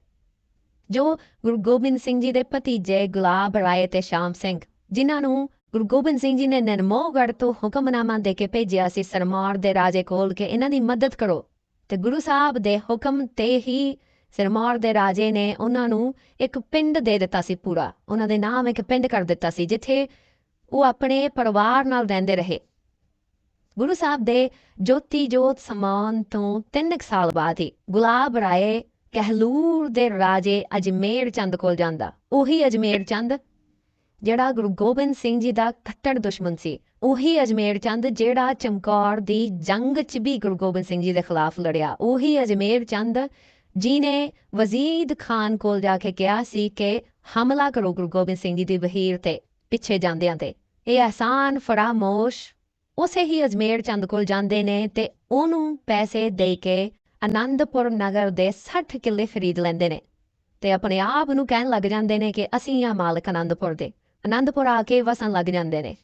ਜੋ ਗੁਰੂ ਗੋਬਿੰਦ ਸਿੰਘ ਜੀ ਦੇ ਭਤੀਜੇ ਗੁਲਾਬ ਰਾਏ ਤੇ ਸ਼ਾਮ ਸਿੰਘ, ਜਿਨ੍ਹਾਂ ਨੂੰ ਗੁਰੂ ਗੋਬਿੰਦ ਸਿੰਘ ਜੀ ਨੇ ਨਰਮੋਗੜ ਤੋਂ ਹੁਕਮਨਾਮਾ ਦੇ ਕੇ ਭੇਜਿਆ ਸੀ ਸਰਮੌਰ ਦੇ ਰਾਜੇ ਕੋਲ ਕਿ ਇਹਨਾਂ ਦੀ ਮਦਦ ਕਰੋ, ਤੇ ਗੁਰੂ ਸਾਹਿਬ ਦੇ ਹੁਕਮ ਤੇ ਹੀ ਸਿਰਮੌਰ ਦੇ ਰਾਜੇ ਨੇ ਉਹਨਾਂ ਨੂੰ ਇੱਕ ਪਿੰਡ ਦੇ ਦਿੱਤਾ ਸੀ ਪੂਰਾ। ਉਹਨਾਂ ਦੇ ਨਾਮ ਇੱਕ ਪਿੰਡ ਕਰ ਦਿੱਤਾ ਸੀ, ਜਿੱਥੇ ਉਹ ਆਪਣੇ ਪਰਿਵਾਰ ਨਾਲ ਰਹਿੰਦੇ ਰਹੇ। ਗੁਰੂ ਸਾਹਿਬ ਦੇ ਜੋਤੀ ਜੋਤ ਸਮਾਨ ਤੋਂ ਤਿੰਨ ਸਾਲ ਬਾਅਦ ਹੀ ਗੁਲਾਬ ਰਾਏ ਕਹਿਲੂਰ ਦੇ ਰਾਜੇ ਅਜਮੇਰ ਚੰਦ ਕੋਲ ਜਾਂਦਾ। ਉਹੀ ਅਜਮੇਰ ਚੰਦ ਜਿਹੜਾ ਗੁਰੂ ਗੋਬਿੰਦ ਸਿੰਘ ਜੀ ਦਾ ਕੱਟੜ ਦੁਸ਼ਮਣ ਸੀ, ਉਹੀ ਅਜਮੇਰ ਚੰਦ ਜਿਹੜਾ ਚਮਕੌਰ ਦੀ ਜੰਗ 'ਚ ਵੀ ਗੁਰੂ ਗੋਬਿੰਦ ਸਿੰਘ ਜੀ ਦੇ ਖਿਲਾਫ ਲੜਿਆ। ਉਹੀ ਅਜਮੇਰ ਚੰਦ ਜੀ ਨੇ ਵਜ਼ੀਦ ਖਾਨ ਕੋਲ ਜਾ ਕੇ ਕਿਹਾ ਸੀ ਕਿ ਹਮਲਾ ਕਰੋ ਗੁਰੂ ਗੋਬਿੰਦ ਸਿੰਘ ਜੀ ਦੀ ਵਹੀਰ ਤੇ ਪਿੱਛੇ ਜਾਂਦਿਆਂ ਤੇ। ਇਹ ਆਸਾਨ ਫਰਾਮੋਸ਼ ਉਸੇ ਹੀ ਅਜਮੇਰ ਚੰਦ ਕੋਲ ਜਾਂਦੇ ਨੇ ਤੇ ਉਹਨੂੰ ਪੈਸੇ ਦੇ ਕੇ ਆਨੰਦਪੁਰ ਨਗਰ ਦੇ 60 ਕਿੱਲੇ ਖਰੀਦ ਲੈਂਦੇ ਨੇ ਤੇ ਆਪਣੇ ਆਪ ਨੂੰ ਕਹਿਣ ਲੱਗ ਜਾਂਦੇ ਨੇ ਕਿ ਅਸੀਂ ਆ ਮਾਲਕ ਆਨੰਦਪੁਰ ਦੇ। ਆਨੰਦਪੁਰ ਆ ਕੇ ਵਸਣ ਲੱਗ ਜਾਂਦੇ ਨੇ।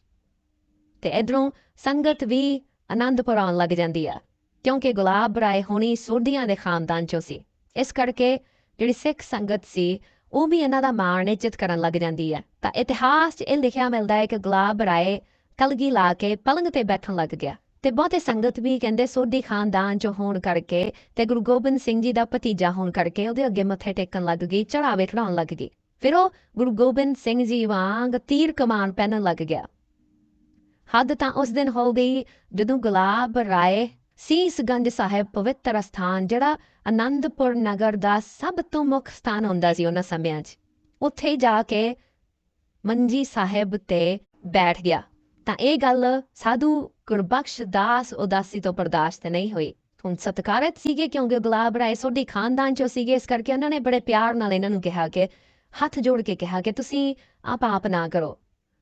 ਤੇ ਇਧਰੋਂ ਸੰਗਤ ਵੀ ਆਨੰਦਪੁਰ ਆਉਣ ਲੱਗ ਜਾਂਦੀ ਆ, ਕਿਉਂਕਿ ਗੁਲਾਬ ਰਾਏ ਹੁਣੀ ਸੋਢੀਆਂ ਦੇ ਖਾਨਦਾਨ ਚੋਂ ਸੀ। ਇਸ ਕਰਕੇ ਜਿਹੜੀ ਸਿੱਖ ਸੰਗਤ ਸੀ, ਉਹ ਵੀ ਇਹਨਾਂ ਦਾ ਮਾਣ ਇੱਜ਼ਤ ਕਰਨ ਲੱਗ ਜਾਂਦੀ ਹੈ। ਤਾਂ ਇਤਿਹਾਸ 'ਚ ਇਹ ਲਿਖਿਆ ਮਿਲਦਾ ਹੈ ਕਿ ਗੁਲਾਬ ਰਾਏ ਕਲਗੀ ਲਾ ਕੇ ਪਲੰਗ ਤੇ ਬੈਠਣ ਲੱਗ ਗਿਆ ਤੇ ਬਹੁਤੇ ਸੰਗਤ ਵੀ ਕਹਿੰਦੇ ਸੋਢੀ ਖਾਨਦਾਨ ਚੋਂ ਹੋਣ ਕਰਕੇ ਤੇ ਗੁਰੂ ਗੋਬਿੰਦ ਸਿੰਘ ਜੀ ਦਾ ਭਤੀਜਾ ਹੋਣ ਕਰਕੇ ਉਹਦੇ ਅੱਗੇ ਮੱਥੇ ਟੇਕਣ ਲੱਗ ਗਈ ਚੜਾਵੇ ਖੜਾਉਣ ਲੱਗ ਗਈ। ਫਿਰ ਉਹ ਗੁਰੂ ਗੋਬਿੰਦ ਸਿੰਘ ਜੀ ਵਾਂਗ ਤੀਰ ਕਮਾਨ ਪਹਿਨਣ ਲੱਗ ਗਿਆ। ਹੱਦ ਤਾਂ ਉਸ ਦਿਨ ਹੋ ਗਈ ਜਦੋਂ ਗੁਲਾਬ ਰਾਏ ਸੀਸਗੰਜ ਸਾਹਿਬ ਪਵਿੱਤਰ ਸਥਾਨ ਜਿਹੜਾ ਆਨੰਦਪੁਰ ਨਗਰ ਦਾ ਸਭ ਤੋਂ ਮੁੱਖ ਸਥਾਨ ਹੁੰਦਾ ਸੀ ਉਹਨਾਂ ਸਮਿਆਂ 'ਚ। ਉੱਥੇ ਜਾ ਕੇ ਮੰਜੀ ਸਾਹਿਬ ਤੇ ਬੈਠ ਗਿਆ। ਤਾਂ ਇਹ ਗੱਲ ਸਾਧੂ ਗੁਰਬਖਸ਼ ਦਾਸ ਉਦਾਸੀ ਤੋਂ ਬਰਦਾਸ਼ਤ ਨਹੀਂ ਹੋਈ। ਹੁਣ ਸਤਕਾਰਤ ਸੀਗੇ ਕਿਉਂਕਿ ਗੁਲਾਬ ਰਾਏ ਸੋਢੀ ਖਾਨਦਾਨ ਚੋਂ ਸੀਗੇ, ਇਸ ਕਰਕੇ ਉਹਨਾਂ ਨੇ ਬੜੇ ਪਿਆਰ ਨਾਲ ਇਹਨਾਂ ਨੂੰ ਕਿਹਾ ਕਿ, ਹੱਥ ਜੋੜ ਕੇ ਕਿਹਾ ਕਿ ਤੁਸੀਂ ਆਪ ਆਪ ਨਾ ਕਰੋ,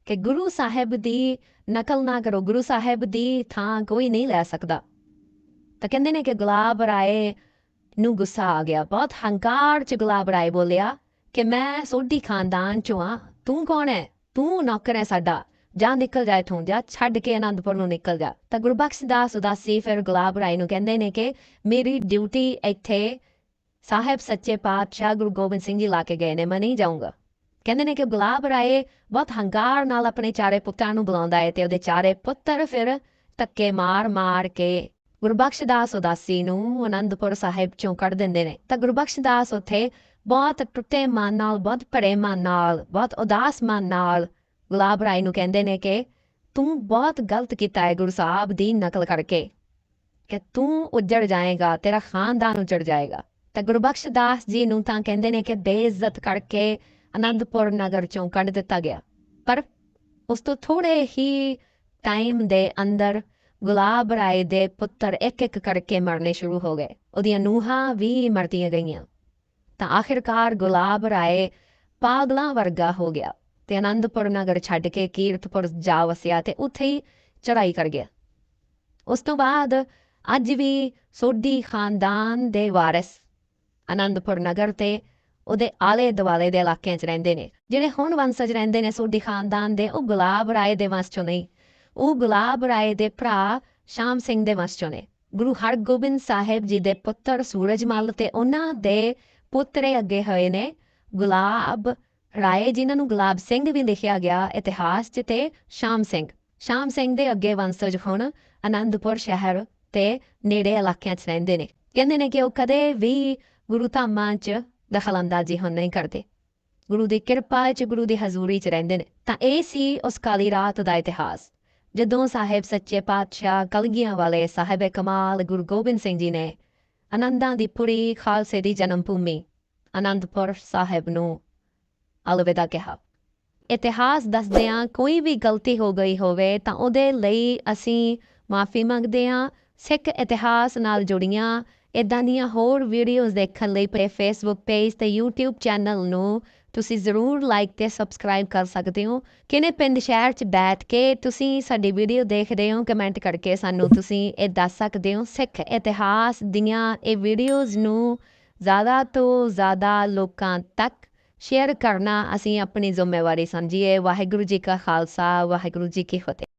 ਕਿ ਗੁਰੂ ਸਾਹਿਬ ਦੀ ਨਕਲ ਨਾ ਕਰੋ, ਗੁਰੂ ਸਾਹਿਬ ਦੀ ਥਾਂ ਕੋਈ ਨਹੀਂ ਲੈ ਸਕਦਾ। ਤਾਂ ਕਹਿੰਦੇ ਨੇ ਕਿ ਗੁਲਾਬ ਰਾਏ ਨੂੰ ਗੁੱਸਾ ਆ ਗਿਆ। ਬਹੁਤ ਹੰਕਾਰ ਚ ਗੁਲਾਬ ਰਾਏ ਬੋਲਿਆ ਕਿ ਮੈਂ ਸੋਢੀ ਖਾਨਦਾਨ ਚੋਂ ਆ। ਤੂੰ ਕੌਣ ਹੈ ਤੂੰ ਨੌਕਰ ਹੈ ਸਾਡਾ। ਜਾਂ ਨਿਕਲ ਜਾ ਇਥੋਂ, ਜਾ ਛੱਡ ਕੇ ਆਨੰਦਪੁਰ ਨੂੰ ਨਿਕਲ ਜਾ। ਤਾਂ ਗੁਰਬਖਸ਼ ਦਾਸ ਉਦਾਸੀ ਫਿਰ ਗੁਲਾਬ ਰਾਏ ਨੂੰ ਕਹਿੰਦੇ ਨੇ ਕਿ ਮੇਰੀ ਡਿਊਟੀ ਇੱਥੇ ਸਾਹਿਬ ਸੱਚੇ ਪਾਤਸ਼ਾਹ ਗੁਰੂ ਗੋਬਿੰਦ ਸਿੰਘ ਜੀ ਲਾ ਕੇ ਗਏ ਨੇ, ਮੈਂ ਨਹੀਂ ਜਾਊਂਗਾ। ਕਹਿੰਦੇ ਨੇ ਕਿ ਗੁਲਾਬ ਰਾਏ ਬਹੁਤ ਹੰਕਾਰ ਨਾਲ ਆਪਣੇ ਚਾਰੇ ਪੁੱਤਰਾਂ ਨੂੰ ਬੁਲਾਉਂਦਾ ਹੈ ਤੇ ਉਹਦੇ ਚਾਰੇ ਪੁੱਤਰ ਫਿਰ ਧੱਕੇ ਮਾਰ ਮਾਰ ਕੇ ਗੁਰਬਖਸ਼ ਦਾਸ ਉਦਾਸੀ ਨੂੰ ਅਨੰਦਪੁਰ ਸਾਹਿਬ ਚੋਂ ਕੱਢ ਦਿੰਦੇ ਨੇ। ਤਾਂ ਗੁਰਬਖਸ਼ ਉੱਥੇ ਬਹੁਤ ਟੁੱਟੇ ਮਨ ਨਾਲ, ਬਹੁਤ ਭਰੇ ਮਨ ਨਾਲ, ਬਹੁਤ ਉਦਾਸ ਮਨ ਨਾਲ ਗੁਲਾਬ ਰਾਏ ਨੂੰ ਕਹਿੰਦੇ ਨੇ ਕਿ ਤੂੰ ਬਹੁਤ ਗਲਤ ਕੀਤਾ ਹੈ ਗੁਰੂ ਸਾਹਿਬ ਦੀ ਨਕਲ ਕਰਕੇ। ਕਿ ਤੂੰ ਉੱਜੜ ਜਾਏਗਾ, ਤੇਰਾ ਖਾਨਦਾਨ ਉੱਜੜ ਜਾਏਗਾ। ਤਾਂ ਗੁਰਬਖਸ਼ ਦਾਸ ਜੀ ਨੂੰ ਤਾਂ ਕਹਿੰਦੇ ਨੇ ਕਿ ਬੇਇੱਜ਼ਤ ਕਰਕੇ ਅਨੰਦਪੁਰ ਨਗਰ ਚੋਂ ਕੱਢ ਦਿੱਤਾ ਗਿਆ। ਪਰ ਉਸ ਤੋਂ ਥੋੜੇ ਹੀ ਟਾਈਮ ਦੇ ਅੰਦਰ ਗੁਲਾਬ ਰਾਏ ਦੇ ਪੁੱਤਰ ਇੱਕ ਇੱਕ ਕਰਕੇ ਮਰਨੇ ਸ਼ੁਰੂ ਹੋ ਗਏ। ਉਹਦੀਆਂ ਨੂਹਾਂ ਵੀ ਮਰਦੀਆਂ ਗਈਆਂ। ਤਾਂ ਆਖਿਰਕਾਰ ਗੁਲਾਬ ਰਾਏ ਪਾਗਲਾਂ ਵਰਗਾ ਹੋ ਗਿਆ ਤੇ ਅਨੰਦਪੁਰ ਨਗਰ ਛੱਡ ਕੇ ਕੀਰਤਪੁਰ ਜਾ ਵਸਿਆ ਤੇ ਉੱਥੇ ਹੀ ਚੜਾਈ ਕਰ ਗਿਆ। ਉਸ ਤੋਂ ਬਾਅਦ ਅੱਜ ਵੀ ਸੋਢੀ ਖਾਨਦਾਨ ਦੇ ਵਾਰਿਸ ਅਨੰਦਪੁਰ ਨਗਰ ਤੇ ਉਹਦੇ ਆਲੇ ਦੁਆਲੇ ਦੇ ਇਲਾਕਿਆਂ 'ਚ ਰਹਿੰਦੇ ਨੇ। ਜਿਹੜੇ ਹੁਣ ਵੰਸਜ ਰਹਿੰਦੇ ਨੇ ਸੋਢੀ ਖਾਨਦਾਨ ਦੇ, ਉਹ ਗੁਲਾਬ ਰਾਏ ਦੇ ਵੰਸ਼ 'ਚੋਂ ਨਹੀਂ ਉਹ ਗੁਲਾਬ ਰਾਏ ਦੇ ਭਰਾ ਸ਼ਾਮ ਸਿੰਘ ਦੇ ਵੰਸ਼ 'ਚੋਂ ਨੇ ਗੁਰੂ ਹਰਗੋਬਿੰਦ ਸਾਹਿਬ ਜੀ ਦੇ ਪੁੱਤਰ ਸੂਰਜਮਲ ਤੇ ਉਹਨਾਂ ਦੇ ਪੁੱਤਰੇ ਅੱਗੇ ਹੋਏ ਨੇ ਗੁਲਾਬ ਰਾਏ ਜਿਨ੍ਹਾਂ ਨੂੰ ਗੁਲਾਬ ਸਿੰਘ ਵੀ ਲਿਖਿਆ ਗਿਆ ਇਤਿਹਾਸ 'ਚ ਤੇ ਸ਼ਾਮ ਸਿੰਘ ਸ਼ਾਮ ਸਿੰਘ ਦੇ ਅੱਗੇ ਵੰਸ਼ਜ ਹੁਣ ਅਨੰਦਪੁਰ ਸ਼ਹਿਰ ਤੇ ਨੇੜੇ ਇਲਾਕਿਆਂ 'ਚ ਰਹਿੰਦੇ ਨੇ ਕਹਿੰਦੇ ਨੇ ਕਿ ਉਹ ਕਦੇ ਵੀ ਗੁਰੂ ਧਾਮਾਂ 'ਚ ਦਖਲਅੰਦਾਜ਼ੀ ਹੁਣ ਨਹੀਂ ਕਰਦੇ ਗੁਰੂ ਦੀ ਕਿਰਪਾ 'ਚ ਗੁਰੂ ਦੀ ਹਜ਼ੂਰੀ 'ਚ ਰਹਿੰਦੇ ਨੇ ਤਾਂ ਇਹ ਸੀ ਉਸ ਕਾਲੀ ਰਾਤ ਦਾ ਇਤਿਹਾਸ ਜਦੋਂ ਸਾਹਿਬ ਸੱਚੇ ਪਾਤਸ਼ਾਹ ਕਲਗੀਆਂ ਵਾਲੇ ਸਾਹਿਬ ਕਮਾਲ ਗੁਰੂ ਗੋਬਿੰਦ ਸਿੰਘ ਜੀ ਨੇ ਆਨੰਦਾਂ ਦੀ ਪੁਰੀ ਖਾਲਸੇ ਦੀ ਜਨਮ ਭੂਮੀ ਆਨੰਦਪੁਰ ਸਾਹਿਬ ਨੂੰ ਅਲਵਿਦਾ ਕਿਹਾ। ਇਤਿਹਾਸ ਦੱਸਦਿਆਂ ਕੋਈ ਵੀ ਗਲਤੀ ਹੋ ਗਈ ਹੋਵੇ ਤਾਂ ਉਹਦੇ ਲਈ ਅਸੀਂ ਮਾਫੀ ਮੰਗਦੇ ਹਾਂ, ਸਿੱਖ ਇਤਿਹਾਸ ਨਾਲ ਜੁੜੀਆਂ ਇਦਾਂ ਦੀਆਂ ਹੋਰ ਵੀਡੀਓਜ਼ ਦੇਖਣ ਲਈ ਪੇ ਫੇਸਬੁੱਕ ਪੇਜ ਤੇ YouTube ਚੈਨਲ ਨੂੰ ਤੁਸੀਂ ਜ਼ਰੂਰ ਲਾਈਕ ਤੇ ਸਬਸਕ੍ਰਾਈਬ ਕਰ ਸਕਦੇ ਹੋ। ਕਿਨੇ ਪਿੰਡ ਸ਼ਹਿਰ 'ਚ ਬੈਠ ਕੇ ਤੁਸੀਂ ਸਾਡੀ ਵੀਡੀਓ ਦੇਖਦੇ ਹੋ ਕਮੈਂਟ ਕਰਕੇ ਸਾਨੂੰ ਤੁਸੀਂ ਇਹ ਦੱਸ ਸਕਦੇ ਹੋ। ਸਿੱਖ ਇਤਿਹਾਸ ਦੀਆਂ ਇਹ ਵੀਡੀਓਜ਼ ਨੂੰ ਜ਼ਿਆਦਾ ਤੋਂ ਜ਼ਿਆਦਾ ਲੋਕਾਂ ਤੱਕ ਸ਼ੇਅਰ ਕਰਨਾ ਅਸੀਂ ਆਪਣੀ ਜ਼ਿੰਮੇਵਾਰੀ ਸਮਝੀਏ। ਵਾਹਿਗੁਰੂ ਜੀ ਕਾ ਖਾਲਸਾ, ਵਾਹਿਗੁਰੂ ਜੀ ਕੀ ਫਤਿਹ।